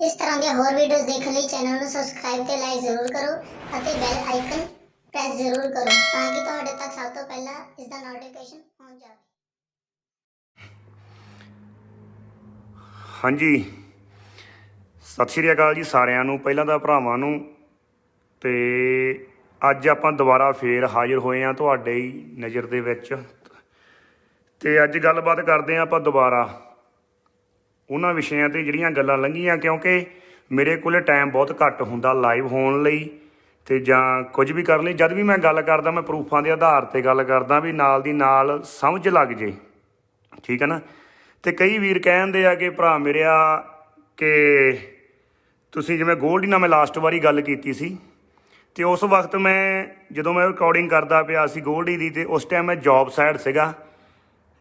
ਇਸ ਤਰ੍ਹਾਂ ਦੀਆਂ ਹੋਰ ਵੀਡੀਓਜ਼ ਦੇਖਣ ਲਈ ਚੈਨਲ ਨੂੰ ਸਬਸਕ੍ਰਾਈਬ ਤੇ ਲਾਈਕ ਜ਼ਰੂਰ ਕਰੋ ਅਤੇ ਬੈਲ ਆਈਕਨ ਪ੍ਰੈਸ ਜ਼ਰੂਰ ਕਰੋ ਤਾਂ ਕਿ ਤੁਹਾਡੇ ਤੱਕ ਸਭ ਤੋਂ ਪਹਿਲਾਂ ਇਸ ਦਾ ਨੋਟੀਫਿਕੇਸ਼ਨ ਪਹੁੰਚ ਜਾਵੇ। ਹਾਂਜੀ। ਸਤਿ ਸ਼੍ਰੀ ਅਕਾਲ ਜੀ ਸਾਰਿਆਂ ਨੂੰ, ਪਹਿਲਾਂ ਦਾ ਭਰਾਵਾਂ ਨੂੰ ਤੇ ਅੱਜ ਆਪਾਂ ਦੁਬਾਰਾ ਫੇਰ ਹਾਜ਼ਰ ਹੋਏ ਆ ਤੁਹਾਡੇ ਹੀ ਨਜ਼ਰ ਦੇ ਵਿੱਚ ਤੇ ਅੱਜ ਗੱਲਬਾਤ ਕਰਦੇ ਆ ਆਪਾਂ ਦੁਬਾਰਾ। ਉਹਨਾਂ ਵਿਸ਼ਿਆਂ ਤੇ ਜਿਹੜੀਆਂ ਗੱਲਾਂ ਲੰਘੀਆਂ ਕਿਉਂਕਿ ਮੇਰੇ ਕੋਲੇ ਟਾਈਮ ਬਹੁਤ ਘੱਟ ਹੁੰਦਾ ਲਾਈਵ ਹੋਣ ਲਈ ਤੇ ਜਾਂ ਕੁਝ ਵੀ ਕਰਨ ਲਈ। ਜਦ ਵੀ ਮੈਂ ਗੱਲ ਕਰਦਾ, ਮੈਂ ਪ੍ਰੂਫਾਂ ਦੇ ਆਧਾਰ ਤੇ ਗੱਲ ਕਰਦਾ ਵੀ ਨਾਲ ਦੀ ਨਾਲ ਸਮਝ ਲੱਗ ਜੇ। ਠੀਕ ਹੈ ਨਾ? ਤੇ ਕਈ ਵੀਰ ਕਹਿੰਦੇ ਆ ਕਿ ਭਰਾ ਮੇਰਿਆ ਕਿ ਤੁਸੀਂ ਜਿਵੇਂ ਗੋਲਡੀ ਨਾਲ ਮੈਂ ਲਾਸਟ ਵਾਰੀ ਗੱਲ ਕੀਤੀ ਸੀ ਤੇ ਉਸ ਵਕਤ ਮੈਂ ਜਦੋਂ ਮੈਂ ਰਿਕਾਰਡਿੰਗ ਕਰਦਾ ਪਿਆ ਸੀ ਗੋਲਡੀ ਦੀ ਤੇ ਉਸ ਟਾਈਮ ਮੈਂ ਜੌਬ ਸਾਈਡ ਸੀਗਾ।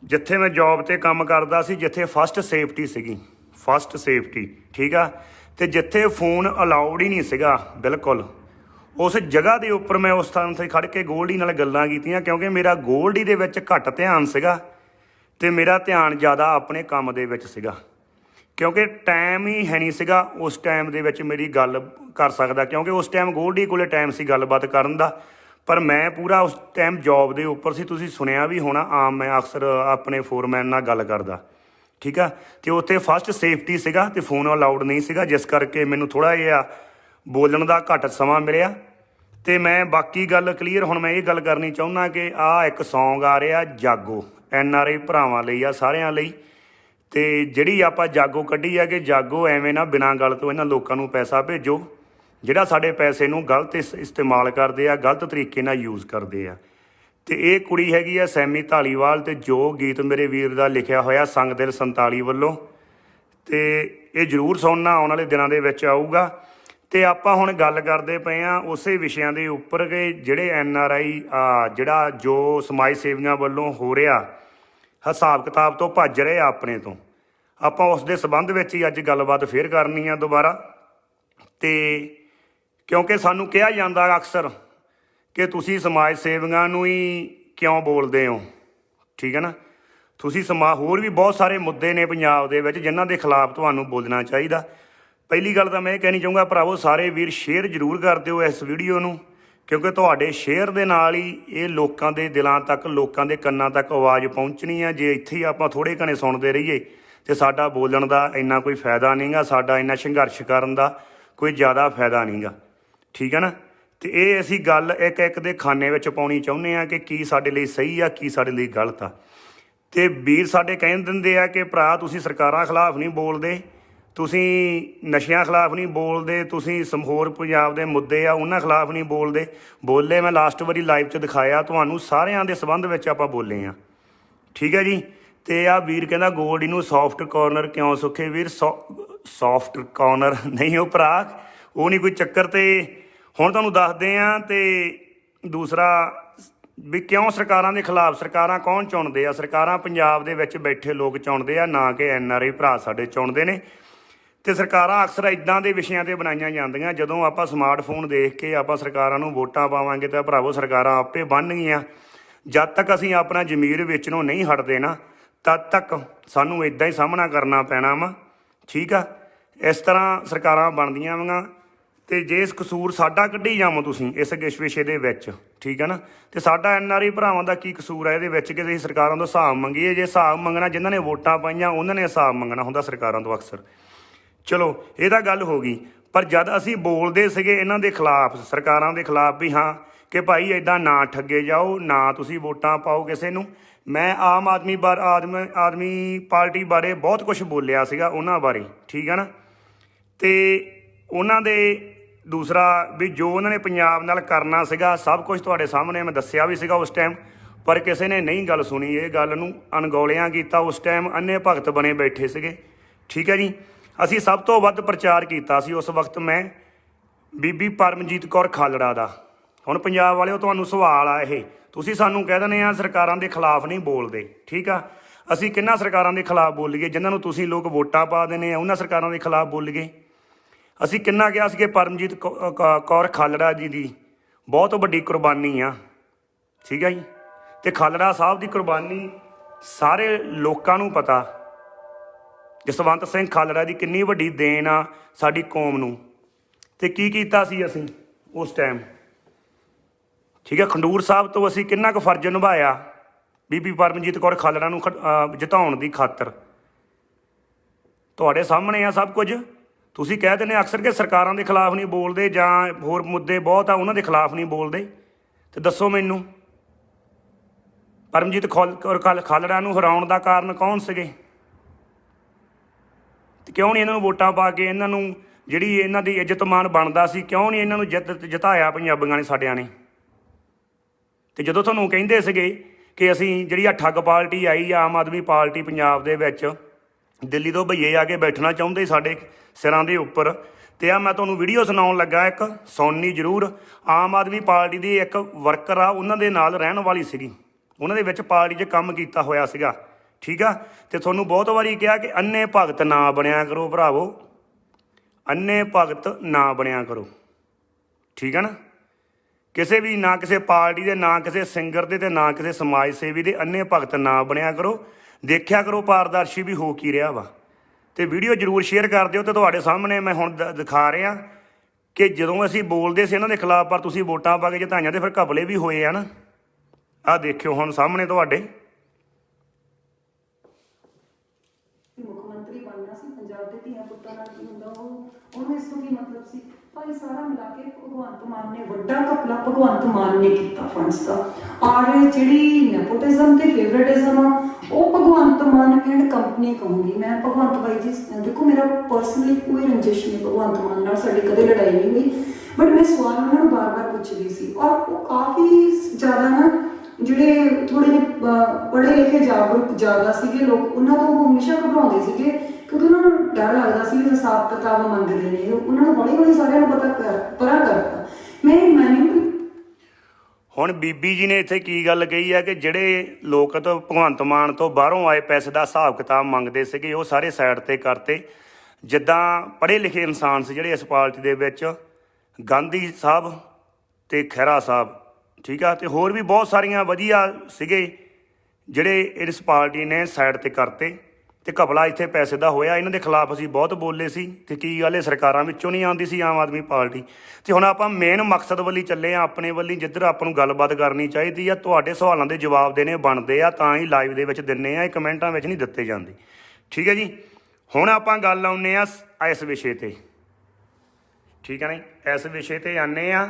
ਜਿੱਥੇ ਮੈਂ ਜੌਬ ਤੇ ਕੰਮ ਕਰਦਾ ਸੀ, ਜਿੱਥੇ ਫਸਟ ਸੇਫਟੀ ਸੀਗੀ। ਫਸਟ ਸੇਫਟੀ ਠੀਕ ਆ? ਤੇ ਜਿੱਥੇ ਫੋਨ ਅਲਾਉਡ ਹੀ ਨਹੀਂ ਸੀਗਾ, ਬਿਲਕੁਲ। ਉਸ ਜਗ੍ਹਾ ਦੇ ਉੱਪਰ ਮੈਂ ਉਸ ਥਾਂ ਤੇ ਖੜ ਕੇ ਗੋਲਡੀ ਨਾਲ ਗੱਲਾਂ ਕੀਤੀਆਂ, ਕਿਉਂਕਿ ਮੇਰਾ ਗੋਲਡੀ ਦੇ ਵਿੱਚ ਘੱਟ ਧਿਆਨ ਸੀਗਾ ਤੇ ਮੇਰਾ ਧਿਆਨ ਜ਼ਿਆਦਾ ਆਪਣੇ ਕੰਮ ਦੇ ਵਿੱਚ ਸੀਗਾ। ਕਿਉਂਕਿ ਟਾਈਮ ਹੀ ਹੈ ਨਹੀਂ ਸੀਗਾ ਉਸ ਟਾਈਮ ਦੇ ਵਿੱਚ ਮੇਰੀ ਗੱਲ ਕਰ ਸਕਦਾ, ਕਿਉਂਕਿ ਉਸ ਟਾਈਮ ਗੋਲਡੀ ਕੋਲੇ ਟਾਈਮ ਸੀ ਗੱਲਬਾਤ ਕਰਨ ਦਾ। ਪਰ ਮੈਂ ਪੂਰਾ ਉਸ ਟਾਈਮ ਜੌਬ ਦੇ ਉੱਪਰ ਸੀ, ਤੁਸੀਂ ਸੁਣਿਆ ਵੀ ਹੋਣਾ, ਆਮ ਮੈਂ ਅਕਸਰ ਆਪਣੇ ਫੋਰਮੈਨ ਨਾਲ ਗੱਲ ਕਰਦਾ। ਠੀਕ ਆ? ਤੇ ਉੱਥੇ ਫਸਟ ਸੇਫਟੀ ਸੀਗਾ ਤੇ ਫੋਨ ਅਲਾਉਡ ਨਹੀਂ ਸੀਗਾ, ਜਿਸ ਕਰਕੇ ਮੈਨੂੰ ਥੋੜਾ ਜਿਹਾ ਬੋਲਣ ਦਾ ਘੱਟ ਸਮਾਂ ਮਿਲਿਆ। ਤੇ ਮੈਂ ਬਾਕੀ ਗੱਲ ਕਲੀਅਰ ਹੁਣ ਮੈਂ ਇਹ ਗੱਲ ਕਰਨੀ ਚਾਹੁੰਦਾ ਕਿ ਆ ਇੱਕ Song ਆ ਰਿਹਾ, ਜਾਗੋ। ਐਨ ਆਰ ਆਈ ਭਰਾਵਾਂ ਲਈ ਆ, ਸਾਰਿਆਂ ਲਈ। ਤੇ ਜਿਹੜੀ ਆਪਾਂ ਜਾਗੋ ਕੱਢੀ ਆ ਕਿ ਜਾਗੋ ਐਵੇਂ ਨਾ ਬਿਨਾਂ ਗੱਲ ਤੋਂ ਇਹਨਾਂ ਲੋਕਾਂ ਨੂੰ ਪੈਸਾ ਭੇਜੋ। ਜਿਹੜਾ ਸਾਡੇ ਪੈਸੇ ਨੂੰ ਗਲਤ ਇਸ- ਇਸਤੇਮਾਲ ਕਰਦੇ ਆ, ਗਲਤ ਤਰੀਕੇ ਨਾਲ ਯੂਜ਼ ਕਰਦੇ ਆ। ਤੇ ਇਹ ਕੁੜੀ ਹੈਗੀ ਆ ਸੈਮੀ ਢਾਲੀਵਾਲ ਤੇ ਜੋ ਗੀਤ ਮੇਰੇ ਵੀਰ ਦਾ ਲਿਖਿਆ ਹੋਇਆ ਸੰਗ ਦਿਲ 47 ਵੱਲੋਂ। ਤੇ ਇਹ ਜ਼ਰੂਰ ਸੁਣਨਾ, ਆਉਣ ਵਾਲੇ ਦਿਨਾਂ ਦੇ ਵਿੱਚ ਆਊਗਾ। ਤੇ ਆਪਾਂ ਹੁਣ ਗੱਲ ਕਰਦੇ ਪਏ ਆ ਉਸੇ ਵਿਸ਼ਿਆਂ ਦੇ ਉੱਪਰ ਕਿ ਜਿਹੜੇ ਐਨ ਆਰ ਆਈ ਜਿਹੜਾ ਜੋ ਸਮਾਜ ਸੇਵੀਆਂ ਵੱਲੋਂ ਹੋ ਰਿਹਾ, ਹਿਸਾਬ ਕਿਤਾਬ ਤੋਂ ਭੱਜ ਰਹੇ ਆ ਆਪਣੇ ਤੋਂ। ਆਪਾਂ ਉਸ ਦੇ ਸਬੰਧ ਵਿੱਚ ਹੀ ਅੱਜ ਗੱਲਬਾਤ ਫੇਰ ਕਰਨੀ ਆ ਦੁਬਾਰਾ। ਤੇ ਕਿਉਂਕਿ ਸਾਨੂੰ ਕਿਹਾ ਜਾਂਦਾ ਅਕਸਰ ਕਿ ਤੁਸੀਂ ਸਮਾਜ ਸੇਵੀਆਂ ਨੂੰ ਹੀ ਕਿਉਂ ਬੋਲਦੇ ਹੋ? ਠੀਕ ਹੈ ਨਾ? ਤੁਸੀਂ ਸਮਾ, ਹੋਰ ਵੀ ਬਹੁਤ ਸਾਰੇ ਮੁੱਦੇ ਨੇ ਪੰਜਾਬ ਦੇ ਵਿੱਚ ਜਿਨ੍ਹਾਂ ਦੇ ਖਿਲਾਫ ਤੁਹਾਨੂੰ ਬੋਲਣਾ ਚਾਹੀਦਾ। ਪਹਿਲੀ ਗੱਲ ਤਾਂ ਮੈਂ ਇਹ ਕਹਿਣੀ ਚਾਹੂੰਗਾ, ਭਰਾਵੋ, ਸਾਰੇ ਵੀਰ ਸ਼ੇਅਰ ਜ਼ਰੂਰ ਕਰ ਦਿਓ ਇਸ ਵੀਡੀਓ ਨੂੰ, ਕਿਉਂਕਿ ਤੁਹਾਡੇ ਸ਼ੇਅਰ ਦੇ ਨਾਲ ਹੀ ਇਹ ਲੋਕਾਂ ਦੇ ਦਿਲਾਂ ਤੱਕ, ਲੋਕਾਂ ਦੇ ਕੰਨਾਂ ਤੱਕ ਆਵਾਜ਼ ਪਹੁੰਚਣੀ ਆ। ਜੇ ਇੱਥੇ ਹੀ ਆਪਾਂ ਥੋੜੇ ਘਣੇ ਸੁਣਦੇ ਰਹੀਏ, ਤੇ ਸਾਡਾ ਬੋਲਣ ਦਾ ਇੰਨਾ ਕੋਈ ਫਾਇਦਾ ਨਹੀਂਗਾ ਸਾਡਾ ਇੰਨਾ ਸੰਘਰਸ਼ ਕਰਨ ਦਾ ਕੋਈ ਜ਼ਿਆਦਾ ਫਾਇਦਾ ਨਹੀਂਗਾ ਠੀਕ ਹੈ ਨਾ? ਤੇ ਇਹ ਅਸੀਂ ਗੱਲ ਇੱਕ ਇੱਕ ਦੇ ਖਾਨੇ ਵਿੱਚ ਪਾਉਣੀ ਚਾਹੁੰਦੇ ਆ ਕਿ ਕੀ ਸਾਡੇ ਲਈ ਸਹੀ ਆ, ਕੀ ਸਾਡੇ ਲਈ ਗਲਤ ਆ। ਤੇ ਵੀਰ ਸਾਡੇ ਕਹਿਣ ਦਿੰਦੇ ਆ ਕਿ ਭਰਾ, ਤੁਸੀਂ ਸਰਕਾਰਾਂ ਖਿਲਾਫ ਨਹੀਂ ਬੋਲਦੇ, ਤੁਸੀਂ ਨਸ਼ਿਆਂ ਖਿਲਾਫ ਨਹੀਂ ਬੋਲਦੇ, ਤੁਸੀਂ ਸਮਹੋਰ ਪੰਜਾਬ ਦੇ ਮੁੱਦੇ ਆ, ਉਹਨਾਂ ਖਿਲਾਫ ਨਹੀਂ ਬੋਲਦੇ। ਬੋਲੇ ਮੈਂ ਲਾਸਟ ਵਾਰੀ ਲਾਈਵ 'ਚ ਦਿਖਾਇਆ, ਤੁਹਾਨੂੰ ਸਾਰਿਆਂ ਦੇ ਸਬੰਧ ਵਿੱਚ ਆਪਾਂ ਬੋਲੇ ਆ। ਠੀਕ ਹੈ ਜੀ? ਤੇ ਆ ਵੀਰ ਕਹਿੰਦਾ, ਗੋਲਡੀ ਨੂੰ ਸੌਫਟ ਕਾਰਨਰ ਕਿਉਂ ਸੁੱਖੇ? ਵੀਰ ਸੌਫਟ ਕਾਰਨਰ ਨਹੀਂ ਉਹ ਭਰਾ। ਉਹ ਨਹੀਂ ਕੋਈ ਚੱਕਰ ਤੇ ਹੁਣ ਤੁਹਾਨੂੰ ਦੱਸਦੇ ਆ ਤੇ ਦੂਸਰਾ ਵੀ ਕਿਉਂ ਸਰਕਾਰਾਂ ਦੇ ਖਿਲਾਫ ਸਰਕਾਰਾਂ ਕੌਣ ਚੁਣਦੇ ਆ? ਸਰਕਾਰਾਂ ਪੰਜਾਬ ਦੇ ਵਿੱਚ ਬੈਠੇ ਲੋਕ ਚੁਣਦੇ ਆ, ਨਾ ਕਿ ਐਨ ਆਰ ਆਈ ਭਰਾ ਸਾਡੇ ਚੁਣਦੇ ਨੇ। ਤੇ ਸਰਕਾਰਾਂ ਅਕਸਰ ਇਦਾਂ ਦੇ ਵਿਸ਼ਿਆਂ ਤੇ ਬਣਾਈਆਂ ਜਾਂਦੀਆਂ, ਜਦੋਂ ਆਪਾਂ ਸਮਾਰਟਫੋਨ ਦੇਖ ਕੇ ਆਪਾਂ ਸਰਕਾਰਾਂ ਨੂੰ ਵੋਟਾਂ ਪਾਵਾਂਗੇ ਤਾਂ ਭਰਾਵੋ ਸਰਕਾਰਾਂ ਆਪੇ ਬਣਨਗੀਆਂ। ਜਦ ਤੱਕ ਅਸੀਂ ਆਪਣਾ ਜ਼ਮੀਰ ਵੇਚਣੋਂ ਨਹੀਂ ਹਟਦੇ ਨਾ, ਤਦ ਤੱਕ ਸਾਨੂੰ ਇਦਾਂ ਹੀ ਸਾਹਮਣਾ ਕਰਨਾ ਪੈਣਾ ਵਾ। ਠੀਕ ਆ? ਇਸ ਤਰ੍ਹਾਂ ਸਰਕਾਰਾਂ ਬਣਦੀਆਂ ਵਾਂ। ਤੇ ਜੇ ਇਸ ਕਸੂਰ ਸਾਡਾ ਕੱਢੀ ਜਾਵੋ ਤੁਸੀਂ, ਇਸ ਗਿਸ਼ ਵਿਸ਼ੇ ਦੇ ਵਿੱਚ, ਠੀਕ ਹੈ ਨਾ? ਤੇ ਸਾਡਾ ਐਨਆਰਆਈ ਭਰਾਵਾਂ ਦਾ ਕੀ ਕਸੂਰ ਹੈ? ਇਹਦੇ ਵਿੱਚ ਕਿ ਅਸੀਂ ਸਰਕਾਰਾਂ ਤੋਂ ਹਿਸਾਬ ਮੰਗੀਏ, ਜੇ ਹਿਸਾਬ ਮੰਗਣਾ, ਜਿਨ੍ਹਾਂ ਨੇ ਵੋਟਾਂ ਪਾਈਆਂ, ਉਹਨਾਂ ਨੇ ਹਿਸਾਬ ਮੰਗਣਾ ਹੁੰਦਾ ਸਰਕਾਰਾਂ ਤੋਂ ਅਕਸਰ। ਚਲੋ, ਇਹ ਤਾਂ ਗੱਲ ਹੋ ਗਈ, ਪਰ ਜਦ ਅਸੀਂ ਬੋਲਦੇ ਸੀਗੇ ਇਹਨਾਂ ਦੇ ਖਿਲਾਫ, ਸਰਕਾਰਾਂ ਦੇ ਖਿਲਾਫ ਵੀ ਹਾਂ, ਕਿ ਭਾਈ ਐਦਾਂ ਨਾ ਠੱਗੇ ਜਾਓ, ਨਾ ਤੁਸੀਂ ਵੋਟਾਂ ਪਾਓ ਕਿਸੇ ਨੂੰ, ਮੈਂ ਆਮ ਆਦਮੀ ਬਾਰ, ਆਦਮੀ ਆਦਮੀ ਪਾਰਟੀ ਬਾਰੇ ਬਹੁਤ ਕੁਝ ਬੋਲਿਆ ਸੀਗਾ ਉਹਨਾਂ ਬਾਰੇ, ਠੀਕ ਹੈ ਨਾ? ਤੇ ਉਹਨਾਂ ਦੇ ਦੂਸਰਾ ਵੀ ਜੋ ਉਹਨਾਂ ਨੇ ਪੰਜਾਬ ਨਾਲ ਕਰਨਾ ਸੀਗਾ, ਸਭ ਕੁਝ ਤੁਹਾਡੇ ਸਾਹਮਣੇ ਮੈਂ ਦੱਸਿਆ ਵੀ ਸੀਗਾ ਉਸ ਟਾਈਮ ਪਰ ਕਿਸੇ ਨੇ ਨਹੀਂ ਗੱਲ ਸੁਣੀ, ਇਹ ਗੱਲ ਨੂੰ ਅਣਗੌਲਿਆਂ ਕੀਤਾ ਉਸ ਟਾਈਮ ਅੰਨੇ ਭਗਤ ਬਣੇ ਬੈਠੇ ਸੀਗੇ। ਠੀਕ ਹੈ ਜੀ? ਅਸੀਂ ਸਭ ਤੋਂ ਵੱਧ ਪ੍ਰਚਾਰ ਕੀਤਾ ਸੀ ਉਸ ਵਕਤ ਮੈਂ ਬੀਬੀ ਪਰਮਜੀਤ ਕੌਰ ਖਾਲੜਾ ਦਾ। ਹੁਣ ਪੰਜਾਬ ਵਾਲਿਓ, ਤੁਹਾਨੂੰ ਸਵਾਲ ਆ ਇਹ। ਤੁਸੀਂ ਸਾਨੂੰ ਕਹਿ ਦਿੰਦੇ ਆ, ਸਰਕਾਰਾਂ ਦੇ ਖਿਲਾਫ ਨਹੀਂ ਬੋਲਦੇ। ਠੀਕ ਆ? ਅਸੀਂ ਕਿੰਨਾ ਸਰਕਾਰਾਂ ਦੇ ਖਿਲਾਫ ਬੋਲੀਏ? ਜਿਨ੍ਹਾਂ ਨੂੰ ਤੁਸੀਂ ਲੋਕ ਵੋਟਾਂ ਪਾ ਦਿੰਦੇ ਆ, ਉਹਨਾਂ ਸਰਕਾਰਾਂ ਦੇ ਖਿਲਾਫ ਬੋਲੀਏ। ਅਸੀਂ ਕਿੰਨਾ ਕਿਹਾ ਸੀਗੇ ਪਰਮਜੀਤ ਕੌ- ਕੌਰ ਖਾਲੜਾ ਜੀ ਦੀ ਬਹੁਤ ਵੱਡੀ ਕੁਰਬਾਨੀ ਆ। ਠੀਕ ਹੈ ਜੀ? ਤੇ ਖਾਲੜਾ ਸਾਹਿਬ ਦੀ ਕੁਰਬਾਨੀ ਸਾਰੇ ਲੋਕਾਂ ਨੂੰ ਪਤਾ। ਜਸਵੰਤ ਸਿੰਘ ਖਾਲੜਾ ਦੀ ਕਿੰਨੀ ਵੱਡੀ ਦੇਣ ਆ ਸਾਡੀ ਕੌਮ ਨੂੰ। ਤੇ ਕੀ ਕੀਤਾ ਸੀ ਅਸੀਂ ਉਸ ਟਾਈਮ ਠੀਕ ਹੈ ਖੰਡੂਰ ਸਾਹਿਬ ਤੋਂ ਅਸੀਂ ਕਿੰਨਾ ਕੁ ਫਰਜ਼ ਨਿਭਾਇਆ ਬੀਬੀ ਪਰਮਜੀਤ ਕੌਰ ਖਾਲੜਾ ਨੂੰ ਖ- ਅਹ ਜਿਤਾਉਣ ਦੀ ਖਾਤਰ। ਤੁਹਾਡੇ ਸਾਹਮਣੇ ਆ ਸਭ ਕੁਝ। ਤੁਸੀਂ ਕਹਿ ਦਿੰਦੇ ਅਕਸਰ ਕਿ ਸਰਕਾਰਾਂ ਦੇ ਖਿਲਾਫ ਨਹੀਂ ਬੋਲਦੇ ਜਾਂ ਹੋਰ ਮੁੱਦੇ ਬਹੁਤ ਆ, ਉਹਨਾਂ ਦੇ ਖਿਲਾਫ ਨਹੀਂ ਬੋਲਦੇ। ਤੇ ਦੱਸੋ ਮੈਨੂੰ, ਪਰਮਜੀਤ ਖੌਲ- ਕੌਰ ਖਾਲੜਾ ਨੂੰ ਹਰਾਉਣ ਦਾ ਕਾਰਨ ਕੌਣ ਸੀਗੇ? ਤੇ ਕਿਉਂ ਨਹੀਂ ਇਹਨਾਂ ਨੂੰ ਵੋਟਾਂ ਪਾ ਕੇ ਇਹਨਾਂ ਨੂੰ ਜਿਹੜੀ ਇਹਨਾਂ ਦੀ ਇੱਜ਼ਤ ਮਾਨ ਬਣਦਾ ਸੀ, ਕਿਉਂ ਨਹੀਂ ਇਹਨਾਂ ਨੂੰ ਜਿੱਤ ਜਿਤਾਇਆ ਪੰਜਾਬੀਆਂ ਨੇ ਸਾਡਿਆਂ ਨੇ? ਤੇ ਜਦੋਂ ਤੁਹਾਨੂੰ ਕਹਿੰਦੇ ਸੀਗੇ ਕਿ ਅਸੀਂ ਜਿਹੜੀ ਆ ਠੱਗ ਪਾਰਟੀ ਆਈ ਆ, ਆਮ ਆਦਮੀ ਪਾਰਟੀ ਪੰਜਾਬ ਦੇ ਵਿੱਚ ਦਿੱਲੀ ਤੋਂ ਭਈਏ ਆ ਕੇ ਬੈਠਣਾ ਚਾਹੁੰਦੇ ਸਾਡੇ ਸਿਰਾਂ ਦੇ ਉੱਪਰ। ਤੇ ਆ ਮੈਂ ਤੁਹਾਨੂੰ ਵੀਡੀਓ ਸੁਣਾਉਣ ਲੱਗਾ, ਇੱਕ ਸੋਨੀ ਜ਼ਰੂਰ, ਆਮ ਆਦਮੀ ਪਾਰਟੀ ਦੀ ਇੱਕ ਵਰਕਰ ਆ, ਉਹਨਾਂ ਦੇ ਨਾਲ ਰਹਿਣ ਵਾਲੀ ਸੀਗੀ। ਉਹਨਾਂ ਦੇ ਵਿੱਚ ਪਾਰਟੀ 'ਚ ਕੰਮ ਕੀਤਾ ਹੋਇਆ ਸੀਗਾ। ਠੀਕ ਆ? ਤੇ ਤੁਹਾਨੂੰ ਬਹੁਤ ਵਾਰੀ ਕਿਹਾ ਕਿ ਅੰਨੇ ਭਗਤ ਨਾ ਬਣਿਆ ਕਰੋ ਭਰਾਵੋ। ਅੰਨੇ ਭਗਤ ਨਾ ਬਣਿਆ ਕਰੋ। ਠੀਕ ਆ ਨਾ? ਕਿਸੇ ਵੀ ਨਾ ਕਿਸੇ ਪਾਰਟੀ ਦੇ, ਨਾ ਕਿਸੇ ਸਿੰਗਰ ਦੇ ਤੇ ਨਾ ਕਿਸੇ ਸਮਾਜ ਸੇਵੀ ਦੇ ਅੰਨੇ ਭਗਤ ਨਾ ਬਣਿਆ ਕਰੋ। ਦੇਖਿਆ ਕਰੋ, ਪਾਰਦਰਸ਼ੀ ਵੀ ਹੋ ਕੀ ਰਿਹਾ ਵਾ। ਤੇ ਵੀਡੀਓ ਜਰੂਰ ਸ਼ੇਅਰ ਕਰ ਦਿਓ ਤੇ ਤੁਹਾਡੇ ਸਾਹਮਣੇ ਮੈਂ ਹੁਣ ਦਿਖਾ ਰਿਹਾ ਕਿ ਜਦੋਂ ਅਸੀਂ ਬੋਲਦੇ ਸੀ ਇਹਨਾਂ ਦੇ ਖਿਲਾਫ, ਪਰ ਤੁਸੀਂ ਵੋਟਾਂ ਪਾ ਕੇ ਜਿਤਾਈਆਂ ਤੇ ਫਿਰ ਘਪਲੇ ਵੀ ਹੋਏ ਆ ਨਾ। ਆਹ ਦੇਖਿਓ ਹੁਣ ਸਾਹਮਣੇ ਤੁਹਾਡੇ। ਮੁੱਖ ਮੰਤਰੀ ਬਣਨਾ ਸੀ, ਪੰਜਾਬ ਦੇ ਧੀਆਂ ਪੁੱਤਾਂ ਨਾਲ ਕੀ ਹੁੰਦਾ, ਉਹ ਉਹਨੂੰ ਇਸ ਤੋਂ ਕੀ ਮਤਲਬ ਸੀ? ਪਰ ਸਾਰਾ ਮਿਲਾ ਕੇ ਭਗਵੰਤ ਮਾਨ ਨੇ, ਵੱਡਾ ਘਪਲਾ ਭਗਵੰਤ ਮਾਨ ਨੇ ਕੀਤਾ ਫੰਡਸ ਦਾ। ਔਰ ਜਿਹੜੀ ਨੈਪੋਟਿਜ਼ਮ ਤੇ ਫੇਵਰਿਟਿਜ਼ਮ ਆ, ਉਹ ਭਗਵੰਤ ਮਾਨ ਐਂਡ ਕੰਪਨੀ ਕਹੂੰਗੀ ਮੈਂ। ਭਗਵੰਤ ਬਾਈ ਜੀ, ਦੇਖੋ ਮੇਰਾ ਪਰਸਨਲੀ ਕੋਈ ਰੰਜਿਸ਼ ਨਹੀਂ ਭਗਵੰਤ ਮਾਨ ਨਾਲ, ਸਾਡੀ ਕਦੇ ਲੜਾਈ ਨਹੀਂ ਹੋਈ। ਬਟ ਮੈਂ ਸਵਾਲ ਉਹਨਾਂ ਨੂੰ ਬਾਰ-ਬਾਰ ਪੁੱਛਦੀ ਸੀ। ਔਰ ਉਹ ਕਾਫੀ ਜ਼ਿਆਦਾ ਨਾ, ਜਿਹੜੇ ਥੋੜੇ ਜਿਹੇ ਪੜ੍ਹੇ ਲਿਖੇ ਜਾਗਰੂਕ ਜ਼ਿਆਦਾ ਸੀਗੇ, ਲੋਕ, ਉਹਨਾਂ ਤੋਂ ਉਹ ਹਮੇਸ਼ਾ ਘਬਰਾਉਂਦੇ ਸੀਗੇ ਕਿਉਂਕਿ ਉਹਨਾਂ ਨੂੰ ਡਰ ਲੱਗਦਾ ਸੀ ਵੀ ਹਿਸਾਬ ਕਿਤਾਬ ਮੰਗਦੇ ਨੇ ਉਹਨਾਂ ਨੂੰ ਹੌਲੀ ਹੌਲੀ ਸਾਰਿਆਂ ਨੂੰ ਪਤਾ ਕਰ ਪਰਾਂ ਕਰਤਾ। ਮੈਂ ਮੰਨੀ ਹੁਣ ਬੀਬੀ ਜੀ ਨੇ ਇੱਥੇ ਕੀ ਗੱਲ ਕਹੀ ਹੈ ਕਿ ਜਿਹੜੇ ਲੋਕ ਤੋਂ ਭਗਵੰਤ ਮਾਨ ਤੋਂ ਬਾਹਰੋਂ ਆਏ ਪੈਸੇ ਦਾ ਹਿਸਾਬ ਕਿਤਾਬ ਮੰਗਦੇ ਸੀਗੇ, ਉਹ ਸਾਰੇ ਸਾਈਡ ਤੇ ਕਰਤੇ। ਜਿੱਦਾਂ ਪੜ੍ਹੇ ਲਿਖੇ ਇਨਸਾਨ ਸੀ ਜਿਹੜੇ ਇਸ ਪਾਰਟੀ ਦੇ ਵਿੱਚ, ਗਾਂਧੀ ਸਾਹਿਬ ਤੇ ਖਹਿਰਾ ਸਾਹਿਬ, ਠੀਕ ਆ? ਤੇ ਹੋਰ ਵੀ ਬਹੁਤ ਸਾਰੀਆਂ ਵਧੀਆ ਸੀਗੇ ਜਿਹੜੇ ਇਸ ਪਾਰਟੀ ਨੇ ਸਾਈਡ ਤੇ ਕਰਤੇ। ਤੇ ਘਪਲਾ ਇੱਥੇ ਪੈਸੇ ਦਾ ਹੋਇਆ। ਇਹਨਾਂ ਦੇ ਖਿਲਾਫ ਅਸੀਂ ਬਹੁਤ ਬੋਲੇ ਸੀ ਤੇ ਕੀ ਗੱਲ ਇਹ ਸਰਕਾਰਾਂ ਵਿੱਚੋਂ ਨਹੀਂ ਆਉਂਦੀ ਸੀ ਆਮ ਆਦਮੀ ਪਾਰਟੀ। ਤੇ ਹੁਣ ਆਪਾਂ ਮੇਨ ਮਕਸਦ ਵੱਲੀ ਚੱਲੇ ਆ ਆਪਣੇ ਵੱਲੀ ਜਿੱਧਰ ਆਪਾਂ ਨੂੰ ਗੱਲਬਾਤ ਕਰਨੀ ਚਾਹੀਦੀ ਆ, ਤੁਹਾਡੇ ਸਵਾਲਾਂ ਦੇ ਜਵਾਬ ਦੇਣੇ ਬਣਦੇ ਆ, ਤਾਂ ਹੀ ਲਾਈਵ ਦੇ ਵਿੱਚ ਦਿੰਨੇ ਆ, ਇਹ ਕਮੈਂਟਾਂ ਵਿੱਚ ਨਹੀਂ ਦਿੱਤੇ ਜਾਂਦੇ। ਠੀਕ ਹੈ ਜੀ? ਹੁਣ ਆਪਾਂ ਗੱਲ ਆਉਨੇ ਆ ਇਸ ਵਿਸ਼ੇ ਤੇ। ਠੀਕ ਹੈ ਨਹੀਂ ਇਸ ਵਿਸ਼ੇ ਤੇ ਆਨੇ ਆ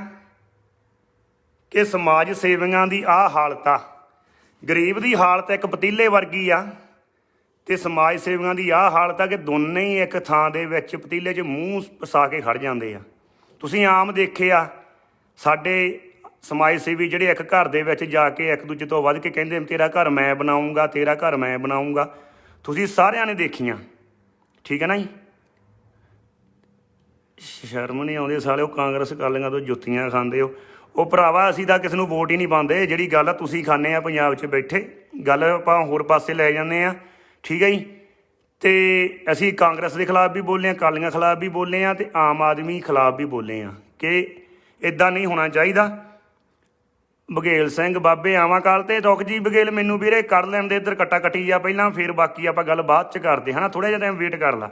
ਕਿ ਸਮਾਜ ਸੇਵੀਆਂ ਦੀ ਆਹ ਹਾਲਤ ਆ। ਗਰੀਬ ਦੀ ਹਾਲਤ ਇੱਕ ਪਤੀਲੇ ਵਰਗੀ ਆ। ਤੇ ਸਮਾਜ ਸੇਵੀਆਂ ਦੀ ਆਹ ਹਾਲਤ ਆ ਕਿ ਦੋਨੇ ਹੀ ਇੱਕ ਥਾਂ ਦੇ ਵਿੱਚ ਪਤੀਲੇ 'ਚ ਮੂੰਹ ਪਸਾ ਕੇ ਖੜ ਜਾਂਦੇ ਆ। ਤੁਸੀਂ ਆਮ ਦੇਖਿਆ ਸਾਡੇ ਸਮਾਜ ਸੇਵੀ ਜਿਹੜੇ ਇੱਕ ਘਰ ਦੇ ਵਿੱਚ ਜਾ ਕੇ ਇੱਕ ਦੂਜੇ ਤੋਂ ਵੱਧ ਕੇ ਕਹਿੰਦੇ ਤੇਰਾ ਘਰ ਮੈਂ ਬਣਾਉਂਗਾ, ਤੇਰਾ ਘਰ ਮੈਂ ਬਣਾਉਂਗਾ। ਤੁਸੀਂ ਸਾਰਿਆਂ ਨੇ ਦੇਖੀਆਂ। ਠੀਕ ਹੈ ਨਾ ਜੀ? ਸ਼ਰਮ ਨਹੀਂ ਆਉਂਦੀ ਸਾਲਿਓ, ਕਾਂਗਰਸ ਕਾਲੀਆਂ ਤੋਂ ਜੁੱਤੀਆਂ ਖਾਂਦੇ ਹੋ। ਉਹ ਭਰਾਵਾ, ਅਸੀਂ ਤਾਂ ਕਿਸ ਨੂੰ ਵੋਟ ਹੀ ਨਹੀਂ ਪਾਉਂਦੇ। ਜਿਹੜੀ ਗੱਲ ਤੁਸੀਂ ਖਾਣੇ ਆ ਪੰਜਾਬ 'ਚ ਬੈਠੇ। ਗੱਲ ਆਪਾਂ ਹੋਰ ਪਾਸੇ ਲੈ ਜਾਂਦੇ ਆ। ਠੀਕ ਹੈ ਜੀ? ਤੇ ਅਸੀਂ ਕਾਂਗਰਸ ਦੇ ਖਿਲਾਫ ਵੀ ਬੋਲੇ ਆ ਕਾਲੀਆਂ ਖਿਲਾਫ ਵੀ ਬੋਲੇ ਆ ਤੇ ਆਮ ਆਦਮੀ ਖਿਲਾਫ ਵੀ ਬੋਲੇ ਆ ਕਿ ਇਦਾਂ ਨਹੀਂ ਹੋਣਾ ਚਾਹੀਦਾ। ਬਘੇਲ ਸਿੰਘ ਬਾਬੇ, ਆਵਾਂ ਕਾਲ ਤੇ ਰੁਕ ਜੀ ਬਘੇਲ ਮੈਨੂੰ ਵੀਰੇ, ਕਰ ਲੈਣ ਦੇ ਇੱਧਰ ਕੱਟਾ ਕੱਟੀ ਜਾ ਪਹਿਲਾਂ, ਫਿਰ ਬਾਕੀ ਆਪਾਂ ਗੱਲ ਬਾਅਦ ਚ ਕਰਦੇ ਹਨਾ ਥੋੜਾ ਜਿਹਾ ਟਾਈਮ ਵੇਟ ਕਰ ਲਾ।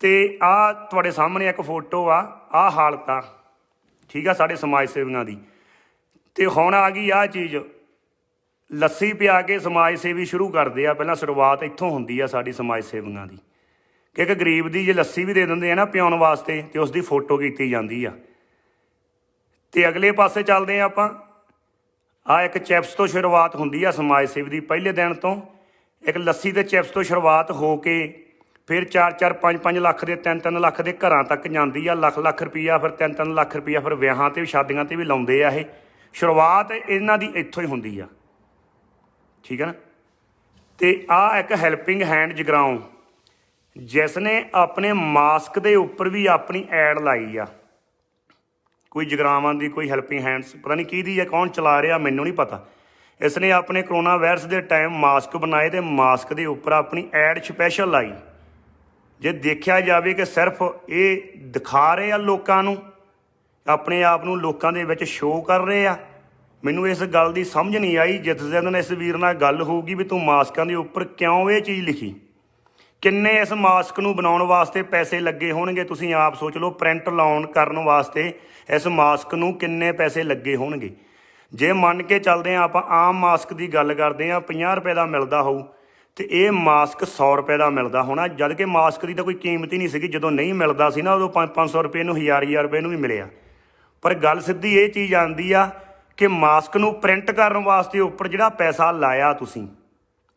ਤੇ ਆ ਤੁਹਾਡੇ ਸਾਹਮਣੇ ਇੱਕ ਫੋਟੋ ਆ ਆ ਹਾਲਤ ਆ ਠੀਕ ਆ, ਸਾਡੇ ਸਮਾਜ ਸੇਵੀਆਂ ਦੀ। ਤੇ ਹੁਣ ਆ ਗਈ ਆ ਚੀਜ਼। ਲੱਸੀ ਪਿਆ ਕੇ ਸਮਾਜ ਸੇਵੀ ਸ਼ੁਰੂ ਕਰਦੇ ਆ, ਪਹਿਲਾਂ ਸ਼ੁਰੂਆਤ ਇੱਥੋਂ ਹੁੰਦੀ ਆ ਸਾਡੀ ਸਮਾਜ ਸੇਵੀਆਂ ਦੀ। ਕਿ ਇੱਕ ਗਰੀਬ ਦੀ ਜੇ ਲੱਸੀ ਵੀ ਦੇ ਦਿੰਦੇ ਆ ਨਾ ਪਿਉਣ ਵਾਸਤੇ, ਤੇ ਉਸ ਦੀ ਫੋਟੋ ਕੀਤੀ ਜਾਂਦੀ ਆ। ਤੇ ਅਗਲੇ ਪਾਸੇ ਚੱਲਦੇ ਆ ਆਪਾਂ। ਆ ਇੱਕ ਚਿਪਸ ਤੋਂ ਸ਼ੁਰੂਆਤ ਹੁੰਦੀ ਆ ਸਮਾਜ ਸੇਵੀ ਦੀ ਪਹਿਲੇ ਦਿਨ ਤੋਂ। ਇੱਕ ਲੱਸੀ ਤੇ ਚਿਪਸ ਤੋਂ ਸ਼ੁਰੂਆਤ ਹੋ ਕੇ ਫਿਰ 4-4 5-5 ਲੱਖ ਦੇ 3-3 ਲੱਖ ਦੇ ਘਰਾਂ ਤੱਕ ਜਾਂਦੀ ਆ। ਲੱਖ ਲੱਖ ਰੁਪਈਆ ਫਿਰ 3-3 ਲੱਖ ਰੁਪਈਆ ਫਿਰ ਵਿਆਹਾਂ ਤੇ, ਵੀ ਸ਼ਾਦੀਆਂ ਤੇ ਵੀ ਲਾਉਂਦੇ ਆ ਇਹ। ਸ਼ੁਰੂਆਤ ਇਹਨਾਂ ਦੀ ਇੱਥੋਂ ਹੀ ਹੁੰਦੀ ਆ। ਠੀਕ ਹੈ ਨਾ? ਤੇ ਆ ਇੱਕ ਹੈਲਪਿੰਗ ਹੈਂਡ ਜਗਰਾਉਂ ਜਿਸ ਨੇ ਆਪਣੇ ਮਾਸਕ ਦੇ ਉੱਪਰ ਵੀ ਆਪਣੀ ਐਡ ਲਾਈ ਆ। ਕੋਈ ਜਗਰਾਵਾਂ ਦੀ ਕੋਈ ਹੈਲਪਿੰਗ ਹੈਂਡਸ ਪਤਾ ਨਹੀਂ ਕਿਹਦੀ ਆ, ਕੌਣ ਚਲਾ ਰਿਹਾ, ਮੈਨੂੰ ਨਹੀਂ ਪਤਾ। ਇਸ ਨੇ ਆਪਣੇ ਕਰੋਨਾ ਵਾਇਰਸ ਦੇ ਟਾਈਮ ਮਾਸਕ ਬਣਾਏ ਤੇ ਮਾਸਕ ਦੇ ਉੱਪਰ ਆਪਣੀ ਐਡ ਸਪੈਸ਼ਲ ਲਾਈ। ਜੇ ਦੇਖਿਆ ਜਾਵੇ ਕਿ ਸਿਰਫ ਇਹ ਦਿਖਾ ਰਹੇ ਆ ਲੋਕਾਂ ਨੂੰ, ਆਪਣੇ ਆਪ ਨੂੰ ਲੋਕਾਂ ਦੇ ਵਿੱਚ ਸ਼ੋਅ ਕਰ ਰਹੇ ਆ ਮੈਨੂੰ ਇਸ ਗੱਲ ਦੀ ਸਮਝ ਨਹੀਂ ਆਈ, ਜਿਸ ਦਿਨ ਇਸ ਵੀਰ ਨਾਲ ਗੱਲ ਹੋਊਗੀ ਵੀ ਤੂੰ ਮਾਸਕਾਂ ਦੇ ਉੱਪਰ ਕਿਉਂ ਇਹ ਚੀਜ਼ ਲਿਖੀ? ਕਿੰਨੇ ਇਸ ਮਾਸਕ ਨੂੰ ਬਣਾਉਣ ਵਾਸਤੇ ਪੈਸੇ ਲੱਗੇ ਹੋਣਗੇ? ਤੁਸੀਂ ਆਪ ਸੋਚ ਲਓ, ਪ੍ਰਿੰਟ ਲਾਉਣ ਕਰਨ ਵਾਸਤੇ ਇਸ ਮਾਸਕ ਨੂੰ ਕਿੰਨੇ ਪੈਸੇ ਲੱਗੇ ਹੋਣਗੇ? ਜੇ ਮੰਨ ਕੇ ਚੱਲਦੇ ਆ ਆਪਾਂ ਆਮ ਮਾਸਕ ਦੀ ਗੱਲ ਕਰਦੇ ਆ 50 ਰੁਪਏ ਦਾ ਮਿਲਦਾ ਹੋਊ, ਤੇ ਇਹ ਮਾਸਕ 100 ਰੁਪਏ ਦਾ ਮਿਲਦਾ ਹੋਣਾ ਜਦ ਕਿ ਮਾਸਕ ਦੀ ਤਾਂ ਕੋਈ ਕੀਮਤ ਹੀ ਨਹੀਂ ਸੀਗੀ, ਜਦੋਂ ਨਹੀਂ ਮਿਲਦਾ ਸੀ ਨਾ, ਉਦੋਂ 500 ਰੁਪਏ ਨੂੰ 1000 1000 ਰੁਪਏ ਨੂੰ ਵੀ ਮਿਲਿਆ। ਪਰ ਗੱਲ ਸਿੱਧੀ ਇਹ ਚੀਜ਼ ਆਂਦੀ ਆ ਕਿ ਮਾਸਕ ਨੂੰ ਪ੍ਰਿੰਟ ਕਰਨ ਵਾਸਤੇ ਉੱਪਰ ਜਿਹੜਾ ਪੈਸਾ ਲਾਇਆ ਤੁਸੀਂ,